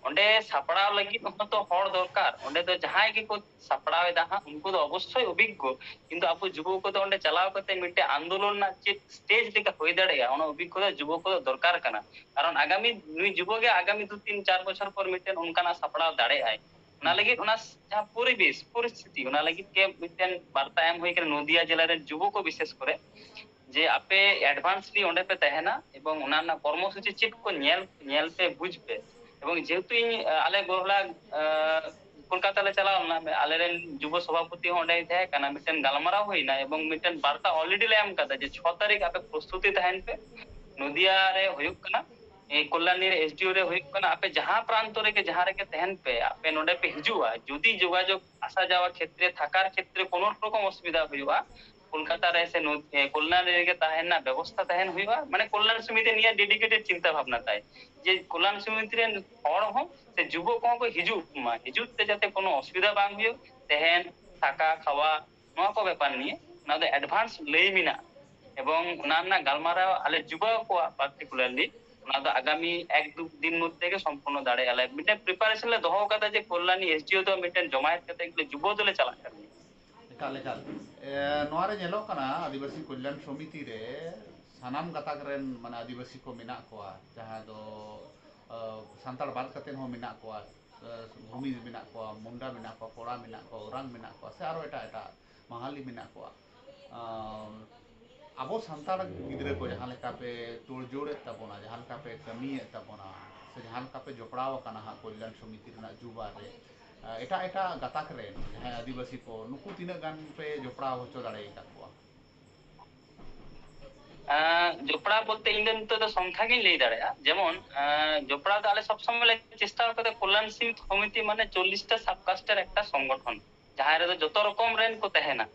ᱚᱸᱰᱮ ᱥᱟᱯᱲᱟᱣ ᱞᱟᱹᱜᱤᱫ ᱦᱚᱸ ᱛᱚ ᱦᱚᱲ ᱫᱚᱨᱠᱟর ᱚᱸᱰᱮ ᱫᱚ ᱡᱟᱦᱟᱸᱭ ᱜᱮᱠᱚ ᱥᱟᱯᱲᱟᱣ ᱮᱫᱟ ᱦᱟᱸᱜ ᱩᱱᱠᱩ ᱫᱚ ᱚᱵᱚᱥᱥᱳᱭ ᱚᱵᱤজ্ঞ ᱠᱤᱱᱛᱩ ᱟᱵᱚ ᱡᱩᱵᱚ ᱠᱚᱫᱚ ᱚᱸᱰᱮ ᱪᱟᱞᱟᱣ ᱠᱟᱛᱮ ᱢᱤᱫᱴᱮᱱ ᱟᱱᱫᱳᱞᱚᱱ ᱨᱮᱱᱟᱜ ᱪᱮᱫ ᱥᱴᱮᱡ ᱞᱮᱠᱟ ᱦᱩᱭ ᱫᱟᱲᱮᱭᱟᱜᱼᱟ ᱚᱱᱟ ᱚᱵᱷᱤᱜᱽᱜᱚᱛᱟ ᱡᱩᱵᱚ ᱠᱚᱫᱚ ᱫᱚᱨᱠᱟᱨ ᱠᱟᱱᱟ ᱠᱟᱨᱚᱱ ᱟᱜᱟᱢᱤ ᱱᱩᱭ ᱡᱩᱵᱚ ᱜᱮ ᱟᱜᱟᱢᱤ ᱫᱩ ᱛᱤᱱ ᱪᱟᱨ ᱵᱚᱪᱷᱚᱨ ᱯᱚᱨ ᱢᱤᱫᱴᱮᱱ ᱚᱱᱠᱟᱱᱟᱜ ᱥᱟᱯᱲᱟᱣ ᱫᱟᱲᱮᱭᱟᱜᱼᱟᱭ ᱚᱱᱟ ᱞᱟᱹᱜᱤᱫ ᱚᱱᱟ ᱡᱟᱦᱟᱸ ᱯᱚᱨᱤᱵᱮᱥ ᱯᱚᱨᱤᱥᱛᱷᱤᱛᱤ ᱚᱱᱟ ᱞᱟᱹᱜᱤᱫ ᱜᱮ ᱢᱤᱫᱴᱮᱱ ᱵᱟᱨᱛᱟ ᱮᱢ ᱦᱩᱭ ᱠᱟᱱᱟ ᱱᱚᱫᱤᱭᱟ ᱡᱮᱞᱟ ᱨᱮᱱ ᱡᱩᱵᱚ ᱠᱚ ᱵᱤᱥᱮᱥ ᱠᱚᱨᱮ ᱡᱮ ᱟᱯᱮ ᱮᱰᱵᱷᱟᱱᱥᱞᱤ ᱚᱸᱰᱮ ᱯᱮ ᱛᱟᱦᱮᱱᱟ ᱮᱵᱚᱝ ᱚᱱᱟ ᱨᱮᱱᱟᱜ ᱠᱚᱨᱢᱚᱥᱩᱪᱤ ᱪᱮᱫ ᱠᱚ ᱧᱮᱞ ᱧᱮᱞ ᱯᱮ ᱵᱩᱡ ᱯᱮ ᱮᱵᱚᱝ ᱡᱮᱦᱮᱛᱩ ᱤᱧ ᱟᱞᱮ ᱜᱚᱦᱞᱟ ᱠᱳᱞᱠᱟᱛᱟ ᱞᱮ ᱪᱟᱞᱟᱣ ᱞᱮᱱᱟ ᱟᱞᱮ ᱨᱮᱱ ᱡᱩᱵᱚ ᱥᱚᱵᱷᱟᱯᱚᱛᱤ ᱦᱚᱸ ᱚᱸᱰᱮᱭ ᱛᱟᱦᱮᱸ ᱠᱟᱱᱟ ᱢᱤᱫᱴᱮᱱ ᱜᱟᱞᱢᱟᱨᱟᱣ ᱦᱩᱭᱱᱟ ᱮᱵᱚᱝ ᱢᱤᱫᱴᱮᱱ ᱵᱟᱨᱛᱟ ᱚᱞᱨᱮᱰᱤ ᱞᱮ ᱮᱢ ᱠᱟᱫᱟ ᱡᱮ ᱪᱷᱚ ᱛᱟᱹᱨᱤᱠᱷ ᱟᱯᱮ ᱯᱨᱚᱥᱛᱩᱛᱤ ᱛᱟᱦᱮᱱ ᱯᱮ ᱱᱚᱫᱤᱭᱟ ᱨᱮ ᱦᱩᱭᱩᱜ ᱠᱟᱱᱟ ᱠᱚᱞᱞᱟᱱᱤ ᱨᱮ ᱮᱥᱰᱤᱳ ᱨᱮ ᱦᱩᱭᱩᱜ ᱠᱟᱱᱟ ᱟᱯᱮ ᱡᱟᱦᱟᱸ ᱯᱨᱟᱱᱛᱚ ᱨᱮᱜᱮ ᱡᱟᱦᱟᱸ ᱨᱮᱜᱮ ᱛᱟᱦᱮᱱ ᱯᱮ ᱟᱯᱮ ᱱᱚᱰᱮ ᱯᱮ ᱦᱤᱡᱩᱜᱼᱟ ᱡᱩᱫᱤ ᱡᱳᱜᱟᱡᱳᱜ ᱟᱥᱟ ᱡᱟᱣᱟ ᱠᱷᱮᱛᱨᱮ ᱛᱷᱟকার ᱠᱷᱮᱛᱨᱮ কোনো রকম অসুবিধা ᱦᱩᱭᱩᱜᱼᱟ কলকাতা રહેશે কল্যাণ রেগে তাহের না, ব্যবস্থা তাহেন হ্যাঁ হইবা মানে কল্যাণ সমিতি নিয়ে ডেডিকেটেড চিন্তা ভাবনা তাই। যে কল্যাণ সমিতি রেন হড় হ, সে যুবক কো হিজুক মা হিজুক তে যাতে কোনো অসুবিধা বাং হইও তেহেন হ্যাঁ থাকা, খাওয়া, নয়া কো ব্যাপার নিয়ে, না তো অ্যাডভান্স লেই মিনা। এবং ওনার না গালমারা আলে যুবক কো পার্টিকুলারলি ওনা ᱫᱚ ᱟᱜᱟᱢᱤ ᱮᱠ ᱫᱩ ᱫᱤᱱ ᱢᱚᱫᱽᱫᱷᱮ ᱜᱮ ᱥᱚᱢᱯᱩᱨᱱᱚ ᱫᱟᱲᱮᱭᱟᱜᱼᱟ ᱞᱮ ᱢᱤᱫᱴᱮᱱ ᱯᱨᱤᱯᱟᱨᱮᱥᱚᱱ ᱞᱮ ᱫᱚᱦᱚ ᱟᱠᱟᱫᱟ ᱡᱮ ᱠᱚᱞᱞᱟᱱᱤ ᱮᱥᱰᱤও ᱫᱚ ᱢᱤᱫᱴᱮᱱ ᱡᱚᱢᱟᱭᱮᱛ ᱠᱟᱛᱮ ᱜᱮᱞᱮ ᱡᱩᱵᱚ ᱫᱚᱞᱮ ᱪᱟᱞᱟᱜ ᱠᱟᱱᱟ आदिवासी कल्याण समिति रे सनाम गताक आदिवासी को मना को जहाँ दो संताल बात भूमि मेना कोआ मुंडा मेना कोआ कोड़ा मेना कोआ उरांग मेना कोआ से आरो एटा एटा महाली मेना कोआ अब सान गिदरे को जहाँ लेका पे तोड़जोड़ एता बोना जहाँ लेका पे कमी एता बोना से जहाँ लेका पे जोपड़ावा कना कल्याण समिति रे जुबा रे ᱮᱴᱟᱜ ᱮᱴᱟᱜ ᱜᱟᱛᱟᱠ ᱨᱮᱱ ᱡᱟᱦᱟᱸᱭ ᱟᱹᱫᱤᱵᱟᱹᱥᱤ ᱠᱚ ᱱᱩᱠᱩ ᱛᱤᱱᱟᱹᱜ ᱜᱟᱱ ᱯᱮ ᱡᱚᱯᱲᱟᱣ ᱦᱚᱪᱚ ᱫᱟᱲᱮ ᱟᱠᱟᱫ ᱠᱚᱣᱟ ᱡᱚᱯᱲᱟᱣ ᱵᱚᱞᱛᱮ ᱤᱧ ᱫᱚ ᱱᱤᱛᱚᱜ ᱫᱚ ᱥᱚᱝᱠᱷᱟ ᱜᱤᱧ ᱞᱟᱹᱭ ᱫᱟᱲᱮᱭᱟᱜᱼᱟ ᱡᱮᱢon ᱡᱚᱯᱲᱟᱣ ᱫᱚ ᱟᱞᱮ ᱥᱚᱵ ᱥᱚᱢᱚᱭ ᱞᱮ ᱪᱮᱥᱴᱟ ᱟᱠᱟᱫᱟ ᱠᱚᱞᱞᱟᱱ ᱥᱤᱢ ᱠᱚᱢᱤᱴᱤ ᱢᱟᱱᱮ 40 ᱴᱟ ᱥᱟᱵ ᱠᱞᱟᱥᱴᱟᱨ ᱮᱠᱴᱟ ᱥᱚᱝᱜᱚᱴᱷᱚᱱ ᱡᱟᱦᱟᱸ ᱨᱮᱫᱚ ᱡᱚᱛᱚ ᱨᱚᱠᱚᱢ ᱨᱮᱱ ᱠᱚ ᱛᱟᱦᱮᱱᱟ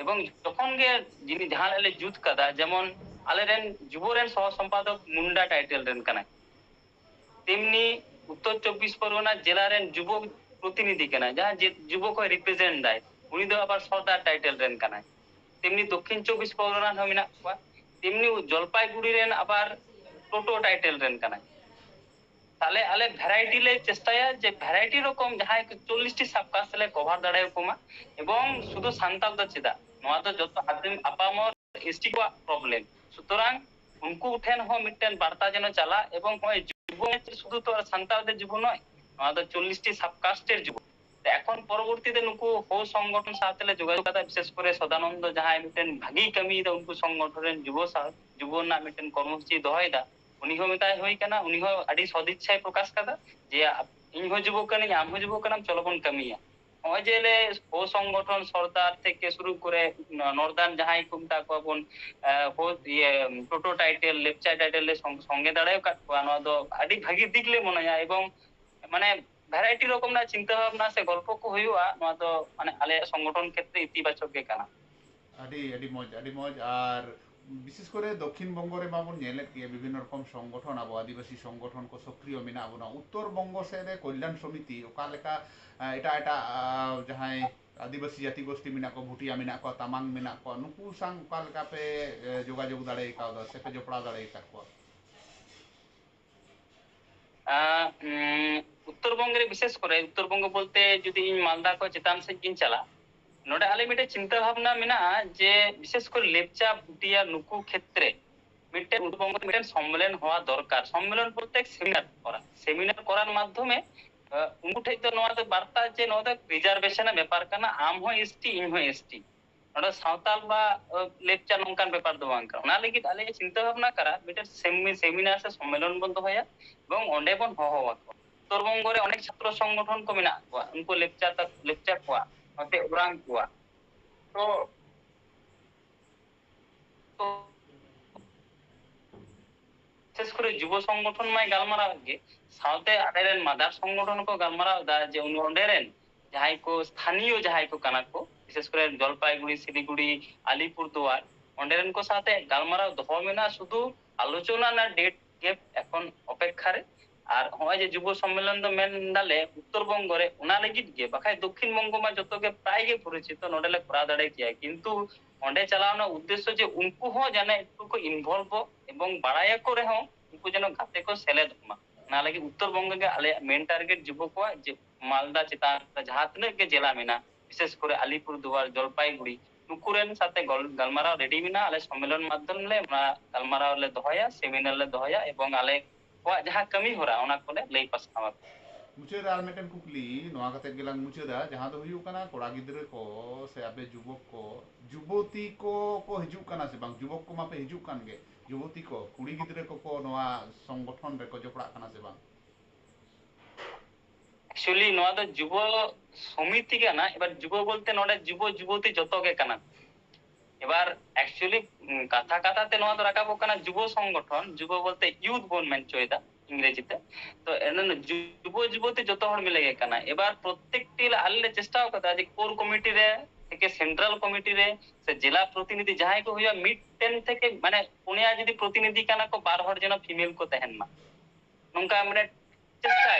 ᱮᱵᱚᱝ ᱡᱚᱠᱷᱚᱱ ᱜᱮ ᱡᱤᱱᱤ ᱡᱟᱦᱟᱸ ᱞᱮ ᱡᱩᱛ ᱠᱟᱫᱟ ᱡᱮᱢᱚᱱ ᱟᱞᱮᱨᱮᱱ ᱡᱩᱵᱚ ᱨᱮᱱ ᱥᱚᱦᱚ ᱥᱚᱢᱯᱟᱫᱚᱠ ᱢᱩᱱᱰᱟ ᱴᱟᱭᱴᱮᱞ ᱨᱮᱱ ᱠᱟᱱᱟᱭ তেমনি উত্তর চব্বিশ পরগনা জেলা রেন যুব প্রতিনিধি પ્રતિનિધિ કહેનાય જ્યાં যুবক યુવકો রিপ্রেজেন্ট দেয়, উনি তো আবার સરદાર টাইটেল રેન કહેનાય তেমনি দক্ষিণ চব্বিশ পরগনা হো মেনা কোয়া তেমনি জলপাইগুড়ি রেন আবার টোটো টাইটেল রেন কানায় তাহলে, আলে ভ্যারাইটি লে চেষ্টায়া যে ভ্যারাইটি রকম যাহাই চল্লিশটি টি সাবকাস লে কভার দাঁড়ায় কোমা এবং শুধু সান্তাল দা চিদা, নোয়া তো যত আদিম আপামর এসটি কোয়া প্রবলেম সুতরাং উনকু উঠেন হো মিটেন বার্তা যেন চালা, এবং হয় যুব শুধু তো সান্তালদের যুব নয় আমাদের চল্লিশটি সাবকাস্টের যুবক এখন পরবর্তীতে নুকু হো সংগঠন সাথে যোগাযোগ ᱠᱟᱛᱟ বিশেষ করে সদানন্দ যাহাই মিটেন ভাগি কামি ᱫᱟ ᱩᱱᱠᱩ সংগঠন ᱨᱮᱱ ᱡᱩᱵᱚ ᱥᱟᱶ ᱡᱩᱵᱚ ᱨᱮᱱᱟᱜ ᱢᱤᱴᱮᱱ ᱠᱚᱨᱢᱚᱥᱩᱪᱤ ᱫᱚᱦᱚᱭ ᱫᱟ ᱩᱱᱤ ᱦᱚᱸ ᱢᱮᱛᱟᱭ ᱦᱩᱭ ᱠᱟᱱᱟ ᱩᱱᱤ ᱦᱚᱸ ᱟᱹᱰᱤ ᱥᱚᱫᱤᱪᱪᱷᱟᱭ ᱯᱨᱚᱠᱟᱥ ᱠᱟᱫᱟ ᱡᱮ ᱤᱧ ᱦᱚᱸ ᱡᱩᱵᱚ ᱠᱟᱹᱱᱟᱹᱧ ᱟᱢ ᱦᱚᱸ ᱡᱩᱵᱚ ᱠᱟᱱᱟᱢ ᱪᱚᱞᱚ ᱵᱚᱱ ᱠᱟᱹᱢᱤᱭᱟ ᱱᱚᱜᱼᱚᱭ ᱡᱮ ᱞᱮ ᱦᱳ সংগঠন সর্দার থেকে শুরু করে নর্দান যাহাই ᱠᱚ ᱢᱮᱛᱟ ᱠᱚᱣᱟ ᱵᱚᱱ ᱦᱳ ইয়ে টোটো টাইটেল লেপচা টাইটেল লে সঙ্গে দাঁড়াᱭ ᱠᱟᱫ ᱠᱚᱣᱟ ᱱᱚᱣᱟ ᱫᱚ ᱟᱹᱰᱤ ᱵᱷᱟᱹᱜᱤ ᱫᱤᱠ ᱞᱮ ᱢᱚᱱᱮᱭᱟ ᱮᱵᱚᱝ মানে ভ্যারাইটি রকম না চিন্তা ভাবনা ᱥᱮ গল্প কো হইয়া ᱱᱚᱣᱟ তো মানে আলে সংগঠন ক্ষেত্রে ইতিবাচক ᱜᱮ কানা ᱟᱹᱰᱤ ᱟᱹᱰᱤ মজ ᱟᱹᱰᱤ মজ, আর বিশেষ করে দক্ষিণবঙ্গ রে মাবন নেলেদ কে, বিভিন্ন রকম সংগঠন আবু, আদিবাসী সংগঠন কো সক্রিয় মিনা মেনা আবনা উত্তরবঙ্গ সে রে কল্যাণ সমিতি ওকালেকা এটা এটা যাহাই আদিবাসী জাতি গোষ্ঠী মিনা কো, ভুটিয়া মিনা কো, তামাং মিনা কো নুকু সাং ওকালেকা পে যোগাযোগ দাঁড়ে কাওদা সে পে জোপড়া দাঁড়ে কাকো ᱩᱛᱛᱚᱨᱵᱚᱝᱜᱮ ᱨᱮ ᱵᱤᱥᱮᱥ ᱠᱚᱨᱮ ᱩᱛᱛᱚᱨᱵᱚᱝᱜᱚ ᱵᱚᱞᱛᱮ ᱡᱩᱫᱤ ᱤᱧ ᱢᱟᱞᱫᱟ ᱠᱷᱚᱱ ᱪᱮᱛᱟᱱ ᱥᱮᱫ ᱜᱤᱧ ᱪᱟᱞᱟᱜᱼᱟ ᱱᱚᱰᱮ ᱟᱞᱮ ᱢᱤᱫᱴᱮᱱ ᱪᱤᱱᱛᱟᱹ ᱵᱷᱟᱵᱱᱟ ᱢᱮᱱᱟᱜᱼᱟ ᱡᱮ ᱵᱤᱥᱮᱥ করে লেপচা ভুটিয়া নুকু ক্ষেত্রে মিডটেন উত্তরবঙ্গ মিডটেন সম্মেলন হওয়া দরকার সম্মেলন বলতে সেমিনার করা সেমিনার করার মাধ্যমে উনকু ᱴᱷᱮᱡ ᱫᱚ ᱱᱚᱣᱟ ᱫᱚ ᱵᱟᱨᱛᱟ ᱡᱮ ᱱᱚᱣᱟ ᱫᱚ ᱨᱤᱡᱟᱨᱵᱷᱮᱥᱚᱱ ᱵᱮᱯᱟᱨ ᱠᱟᱱᱟ ᱟᱢ ᱦᱚᱸ ᱮᱥᱴᱤ ᱤᱧ ᱦᱚᱸ ᱮᱥᱴᱤ ᱱᱚᱰᱮ ᱥᱟᱶᱛᱟᱞ ᱵᱟ ᱞᱮᱠᱪᱟᱨ ᱱᱚᱝᱠᱟᱱ ᱵᱮᱯᱟᱨ ᱫᱚ ᱵᱟᱝ ᱠᱟᱱᱟ ᱚᱱᱟ ᱞᱟᱹᱜᱤᱫ ᱟᱞᱮ ᱪᱤᱱᱛᱟᱹ ᱵᱷᱟᱵᱱᱟ ᱠᱟᱱᱟ ᱢᱤᱫᱴᱮᱱ ᱥᱮᱢᱤᱱᱟᱨ ᱥᱮ ᱥᱚᱢᱢᱮᱞᱚᱱ ᱵᱚᱱ ᱫᱚᱦᱚᱭᱟ ᱮᱵᱚᱝ ᱚᱸᱰᱮ ᱵᱚᱱ ᱦᱚᱦᱚ ᱟᱠᱚᱣᱟ ᱩᱛᱛᱚᱨᱵᱚᱝᱜᱚ ᱨᱮ ᱚᱱᱮᱠ ᱪᱷᱟᱛᱨᱚ ᱥᱚᱝᱜᱚᱴᱷᱚᱱ ᱠᱚ ᱢᱮᱱᱟᱜ ᱠᱚᱣᱟ ᱩᱱᱠᱩ ᱞᱮᱠᱪᱟᱨ ᱞᱮᱠᱪᱟᱨ ᱠᱚᱣᱟ ᱱᱚᱛᱮ ᱳᱨᱟᱝ ᱠᱚᱣᱟ ᱛᱚ বিশেষ করে যুব সংগঠন মাই গালমারাও গে সাথে আরেরেন মাদার সংগঠন কো গালমারাও দা যে উনি অন্ডেরেন যাহাই কো স্থানীয় যাহাই কো কানা কো ᱵᱤᱥᱮᱥ ᱠᱚᱨᱮ ᱡᱚᱞᱯᱟᱭᱜᱩᱲᱤ ᱥᱤᱞᱤᱜᱩᱲᱤ ᱟᱞᱤᱯᱩᱨᱫᱩᱣᱟᱨ ᱚᱸᱰᱮᱨᱮᱱ ᱠᱚ ᱥᱟᱶᱛᱮ ᱜᱟᱞᱢᱟᱨᱟᱣ ᱫᱚᱦᱚ ᱢᱮᱱᱟᱜᱼᱟ ᱥᱩᱫᱷᱩ ᱟᱞᱳᱪᱚᱱᱟ ᱨᱮᱱᱟᱜ ᱰᱮᱴ ᱜᱮ ᱮᱠᱷᱚᱱ ᱚᱯᱮক্ষᱟ ᱨᱮ ᱟᱨ ᱦᱚᱸᱜᱼᱚᱭ ᱡᱮ ᱡᱩᱵᱚ ᱥᱚᱢᱢᱮᱞᱚᱱ ᱫᱚ ᱢᱮᱱ ᱫᱟᱞᱮ ᱩᱛᱛᱚᱨ ᱵᱚᱝᱜᱚ ᱨᱮ ᱚᱱᱟ ᱞᱟᱹᱜᱤᱫ ᱜᱮ ᱵᱟᱠᱷᱟᱡ ᱫᱚᱠᱠᱷᱤᱱ ᱵᱚᱝᱜᱚ ᱢᱟ ᱡᱚᱛᱚ ᱜᱮ ᱯᱨᱟᱭ ᱜᱮ ᱯᱚᱨᱤᱪᱤᱛᱚ ᱱᱚᱰᱮ ᱞᱮ ᱠᱚᱨᱟᱣ ᱫᱟᱲᱮ ᱠᱮᱭᱟ ᱠᱤᱱᱛᱩ ᱚᱸᱰᱮ ᱪᱟᱞᱟᱣ ᱨᱮᱱᱟᱜ ᱩᱫᱽᱫᱮᱥᱥᱚ ᱡᱮ ᱩᱱᱠᱩ ᱦᱚᱸ ᱡᱮᱱᱚ ᱮᱠᱴᱩ ᱠᱚ ᱤᱱᱵᱷᱚᱞᱵᱚ ᱮᱵᱚᱝ ᱵᱟᱲᱟᱭᱟᱠᱚ ᱨᱮᱦᱚᱸ ᱩᱱᱠᱩ ᱡᱮᱱᱚ ᱜᱟᱛᱮ ᱠᱚ ᱥᱮᱞᱮᱫ ᱢᱟ ᱚᱱᱟ ᱞᱟᱹᱜᱤᱫ ᱩᱛᱛᱚᱨ ᱵᱚᱝᱜᱚ ᱜᱮ ᱟᱞᱮᱭᱟᱜ ᱢᱮᱱ ᱴᱟᱨᱜᱮᱴ ᱡᱩᱵᱚ ᱠᱚᱣᱟᱜ ᱡᱮ ᱢᱟᱞᱫᱟ ᱪᱮᱛᱟᱱ ᱡᱟᱦᱟᱸ ᱛᱤᱱᱟᱹᱜ ᱜᱮ ᱡᱮᱞᱟ ᱢᱮᱱᱟᱜ বিশেষ করে আলিপুরদুয়ার জলপাইগুড়ি ᱱᱩᱠᱩᱨᱮᱱ ᱥᱟᱛᱮ ᱜᱟᱞᱢᱟᱨᱟᱣ ᱨᱮᱰᱤ ᱢᱮᱱᱟᱜᱼᱟ ᱟᱞᱮ ᱥᱚᱢᱢᱮᱞᱚᱱ ᱢᱟᱫᱽᱫᱷᱚᱢ ᱞᱮ ᱚᱱᱟ ᱜᱟᱞᱢᱟᱨᱟᱣ ᱞᱮ ᱫᱚᱦᱚᱭᱟ ᱥᱮᱢᱤᱱᱟᱨ ᱞᱮ ᱫᱚᱦᱚᱭᱟ ᱮᱵᱚᱝ ᱟᱞᱮ ᱠᱚᱣᱟᱜ ᱡᱟᱦᱟᱸ ᱠᱟᱹᱢᱤ ᱦᱚᱨᱟ ᱚᱱᱟ ᱠᱚᱞᱮ ᱞᱟᱹᱭ ᱯᱟᱥᱱᱟᱣᱟ ᱢᱩᱪᱟᱹᱫ ᱟᱨ ᱢᱤᱫᱴᱮᱱ ᱠᱩᱠᱞᱤ ᱱᱚᱣᱟ ᱠᱟᱛᱮ ᱜᱮᱞᱟᱝ ᱢᱩᱪᱟᱹᱫᱟ ᱡᱟᱦᱟᱸ ᱫᱚ ᱦᱩᱭᱩᱜ ᱠᱟᱱᱟ ᱠᱚᱲᱟ ᱜᱤᱫᱽᱨᱟᱹ ᱠᱚ ᱥᱮ ᱟᱯᱮ ᱡᱩᱵᱚᱠ ᱠᱚ ᱡᱩᱵᱚᱛᱤ ᱠᱚ ᱠᱚ ᱦᱤᱡᱩᱜ ᱠᱟᱱᱟ ᱥᱮ ᱵᱟᱝ ᱡᱩᱵᱚᱠ ᱠᱚ ᱢᱟᱯᱮ ᱦᱤᱡᱩᱜ ᱠᱟᱱ ᱜᱮ ᱡᱩᱵᱚᱛᱤ ᱠᱚ ᱠᱩᱲᱤ ᱜᱤᱫᱽᱨᱟᱹ ᱠᱚᱠᱚ ᱱᱚᱣᱟ ᱥᱚᱝᱜᱚᱴᱷᱚᱱ ᱨᱮᱠᱚ ᱡᱚᱯᱲᱟᱜ ᱠᱟᱱᱟ ᱥᱮ ᱵᱟᱝ एक्चुअली ᱱᱚᱣᱟ ᱫᱚ ᱡᱩᱵᱚ ᱥᱚᱢᱤᱛᱤ ᱠᱟᱱᱟ এবার যুব বলতে ᱱᱚᱰᱮ যুব যুবতী ᱡᱚᱛᱚ ᱜᱮ ᱠᱟᱱᱟ এবার অ্যাকচুয়ালি কথা কথাতে নোয়া তো রাখাবো কানা যুব সংগঠন, যুব বলতে ইউথ গভর্নমেন্ট মেন চয়দা ইংরেজিতে। তো যুব যুবতী যত হড় মিলে গে কেনা। এবার প্রত্যেকটি আলে চেষ্টাও কথা যে কোর কমিটি রে থেকে সেন্ট্রাল কমিটি রে সে জেলা প্রতিনিধি যাহাই কো হইয়া মিড টেন থেকে মানে পুনিয়া যদি প্রতিনিধি কেনা কো বার হর যেন ফিমেল কো তেহেন মা। নঙ্কা আমরা মানে চেষ্টা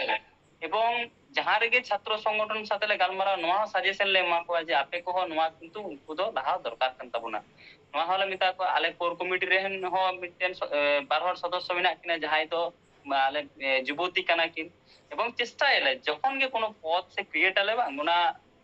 এবং ᱡᱟᱦᱟᱸ ᱨᱮᱜᱮ ᱪᱷᱟᱛᱨᱚ ᱥᱚᱝᱜᱚᱴᱷᱚᱱ ᱥᱟᱛᱮ ᱞᱮ ᱜᱟᱞᱢᱟᱨᱟᱣ ᱱᱚᱣᱟ ᱦᱚᱸ ᱥᱟᱡᱮᱥᱚᱱ ᱞᱮ ᱮᱢᱟ ᱠᱚᱣᱟ ᱡᱮ ᱟᱯᱮ ᱠᱚᱦᱚᱸ ᱱᱚᱣᱟ ᱠᱤᱱᱛᱩ ᱩᱱᱠᱩ ᱫᱚ ᱞᱟᱦᱟ ᱫᱚᱨᱠᱟᱨ ᱠᱟᱱ ᱛᱟᱵᱚᱱᱟ ᱱᱚᱣᱟ ᱦᱚᱸᱞᱮ ᱢᱮᱛᱟ ᱠᱚᱣᱟ ᱟᱞᱮ ᱠᱳᱨ ᱠᱚᱢᱤᱴᱤ ᱨᱮᱱ ᱦᱚᱸ ᱢᱤᱫᱴᱮᱱ ᱵᱟᱨ ᱦᱚᱲ ᱥᱚᱫᱚᱥᱥᱚ ᱢᱮᱱᱟᱜ ᱠᱤᱱᱟ ᱡᱟᱦᱟᱸᱭ ᱫᱚ ᱟᱞᱮ যুবতী ᱠᱟᱱᱟ ᱠᱤᱱ ᱮᱵᱚᱝ ᱪᱮᱥᱴᱟᱭᱟᱞᱮ ᱡᱚᱠᱷᱚᱱ ᱜᱮ ᱠᱳᱱᱳ ᱯᱚᱫ ᱥᱮ ᱠᱨᱤᱭᱮᱴ ᱟᱞᱮ ᱵᱟᱝ ᱚᱱᱟ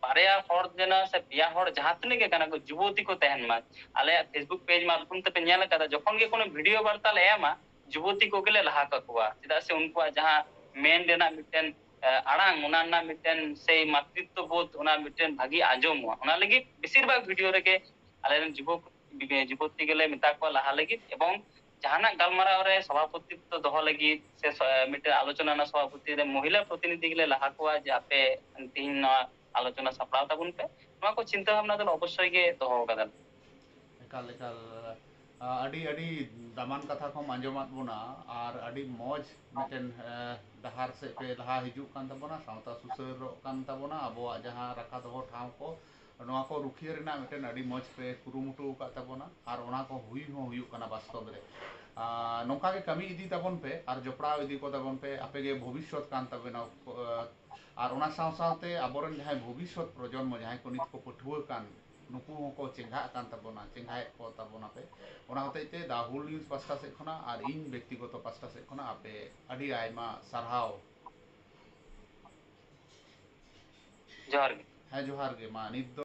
ᱵᱟᱨᱭᱟ ᱦᱚᱲ ᱡᱮᱱᱚ ᱥᱮ ᱯᱮᱭᱟ ᱦᱚᱲ ᱡᱟᱦᱟᱸ ᱛᱤᱱᱟᱹᱜ ᱜᱮ ᱠᱟᱱᱟ ᱠᱚ ᱡᱩᱵᱚᱛᱤ ᱠᱚ ᱛᱟᱦᱮᱱ ᱢᱟ ᱟᱞᱮᱭᱟᱜ ᱯᱷᱮᱥᱵᱩᱠ ᱯᱮᱡ ᱢᱟᱫᱽᱫᱷᱚᱢ ᱛᱮᱯᱮ ᱧᱮᱞ ᱟᱠᱟᱫᱟ ᱡᱚᱠᱷᱚᱱ ᱜᱮ ᱠᱳᱱᱳ ᱵᱷᱤᱰᱤᱭᱳ ᱵᱟᱨᱛᱟ ᱞᱮ ᱮᱢᱟ যুবতী ᱠᱚᱜᱮᱞᱮ ᱞᱟᱦᱟ ᱠᱟᱠᱚᱣᱟ ᱪᱮᱫᱟᱜ ᱥᱮ ᱩᱱᱠᱩᱣᱟᱜ ᱡᱟᱦᱟᱸ ᱢᱮᱱ ᱨᱮᱱᱟᱜ ᱢᱤᱫᱴᱮᱱ আড়াং ᱚᱱᱟ ᱨᱮᱱᱟᱜ ᱢᱤᱫᱴᱮᱱ ᱥᱮᱭ ᱢᱟᱛᱨᱤᱛᱛᱚ ᱵᱳᱫᱷ ᱚᱱᱟ ᱢᱤᱫᱴᱮᱱ ᱵᱷᱟᱜᱤ ᱟᱸᱡᱚᱢᱚᱜᱼᱟ ᱚᱱᱟ ᱞᱟᱹᱜᱤᱫ ᱵᱮᱥᱤᱨ ᱵᱷᱟᱜ ᱵᱷᱤᱰᱤᱭᱳ ᱨᱮᱜᱮ ᱟᱞᱮᱨᱮᱱ ᱡᱩᱵᱚᱠ যুবতী গেলে মেতা কো লাহা লাগি এবং যাহানা গালমারাও রে সভাপতিত্ব দহ লাগি, সে মিটে আলোচনা না সভাপতি রে মহিলা প্রতিনিধি গেলে লাহা কোয়া, যে আপে তিন আলোচনা সাপড়াও তাবুন পে নয়া কো চিন্তা ভাবনা দল অবশ্যই গে দহ কাদাল কাল কাল ᱮᱠᱟᱞ ᱟ, ᱟᱹᱰᱤ ᱟᱹᱰᱤ ᱫᱟᱢᱟᱱ ᱠᱟᱛᱷᱟ ᱠᱚᱢ ᱟᱸᱡᱚᱢᱟᱫ ᱵᱚᱱᱟ ᱟᱨ ᱟᱹᱰᱤ ᱢᱚᱡᱽ ᱢᱤᱫᱴᱮᱱ ᱮ, ᱰᱟᱦᱟᱨ ᱥᱮᱫ ᱯᱮ ᱞᱟᱦᱟ ᱦᱤᱡᱩᱜ ᱠᱟᱱ ᱛᱟᱵᱚᱱᱟ ᱥᱟᱶᱛᱟ ᱥᱩᱥᱟᱹᱨᱚᱜ ᱠᱟᱱ ᱛᱟᱵᱚᱱᱟ ᱟᱵᱚᱣᱟᱜ ᱡᱟᱦᱟᱸ ᱨᱟᱠᱷᱟ ᱫᱚᱦᱚ ᱴᱷᱟᱶ ko ᱱᱚᱣᱟ ᱠᱚ ᱨᱩᱠᱷᱤᱭᱟᱹ ᱨᱮᱱᱟᱜ ᱢᱤᱫᱴᱮᱱ ᱟᱹᱰᱤ ᱢᱚᱡᱽ ᱯᱮ ᱠᱩᱨᱩᱢᱩᱴᱩ ᱟᱠᱟᱫ ᱛᱟᱵᱚᱱᱟ ᱟᱨ ᱚᱱᱟ ᱠᱚ ᱦᱩᱭ ᱦᱚᱸ ᱦᱩᱭᱩᱜ ᱠᱟᱱᱟ ᱵᱟᱥᱛᱚᱵ ᱨᱮ ᱟ, ᱱᱚᱝᱠᱟ ᱜᱮ ᱠᱟᱹᱢᱤ ᱤᱫᱤ ᱛᱟᱵᱚᱱ ᱯᱮ ᱟᱨ ᱡᱚᱯᱲᱟᱣ ᱤᱫᱤ ᱠᱚ ᱛᱟᱵᱚᱱ ᱯᱮ ᱟᱯᱮ ᱜᱮ ᱵᱷᱚᱵᱤᱥᱥᱚᱛ ᱠᱟᱱ ᱛᱟᱵᱮᱱᱟ ᱠᱚ, ᱟ, ᱟᱨ ᱚᱱᱟ ᱥᱟᱶ ᱥᱟᱶᱛᱮ ᱟᱵᱚᱨᱮᱱ ᱡᱟᱦᱟᱸᱭ ᱵᱷᱚᱵᱤᱥᱥᱚᱛ ᱯᱨᱚᱡᱚᱱᱢᱚ ᱡᱟᱦᱟᱸᱭ ᱠᱚ ᱱᱤᱛ ᱠᱚ ᱯᱟᱹᱴᱷᱩᱣᱟᱹ ᱠᱟᱱ ᱱᱩᱠᱩ ᱦᱚᱸᱠᱚ ᱪᱮᱸᱜᱷᱟᱜ ᱠᱟᱱ ᱛᱟᱵᱚᱱᱟ ᱪᱮᱸᱜᱷᱟᱭᱮᱫ ᱠᱚ ᱛᱟᱵᱚᱱᱟ ᱯᱮ ᱚᱱᱟ ᱦᱚᱛᱮᱡ ᱛᱮ ᱫᱟ ᱦᱩᱞ ᱱᱤᱭᱩᱡ ᱯᱟᱥᱴᱟ ᱥᱮᱫ ᱠᱷᱚᱱᱟᱜ ᱟᱨ ᱤᱧ ᱵᱮᱠᱛᱤᱜᱚᱛᱚ ᱯᱟᱥᱴᱟ ᱥᱮᱫ ᱠᱷᱚᱱᱟᱜ ᱟᱯᱮ ᱟᱹᱰᱤ ᱟᱭᱢᱟ ᱥᱟᱨᱦᱟᱣ ᱡᱚᱦᱟᱨ ᱜᱮ ᱦᱮᱸ ᱡᱚᱦᱟᱨ ᱜᱮ ᱢᱟ ᱱᱤᱛ ᱫᱚ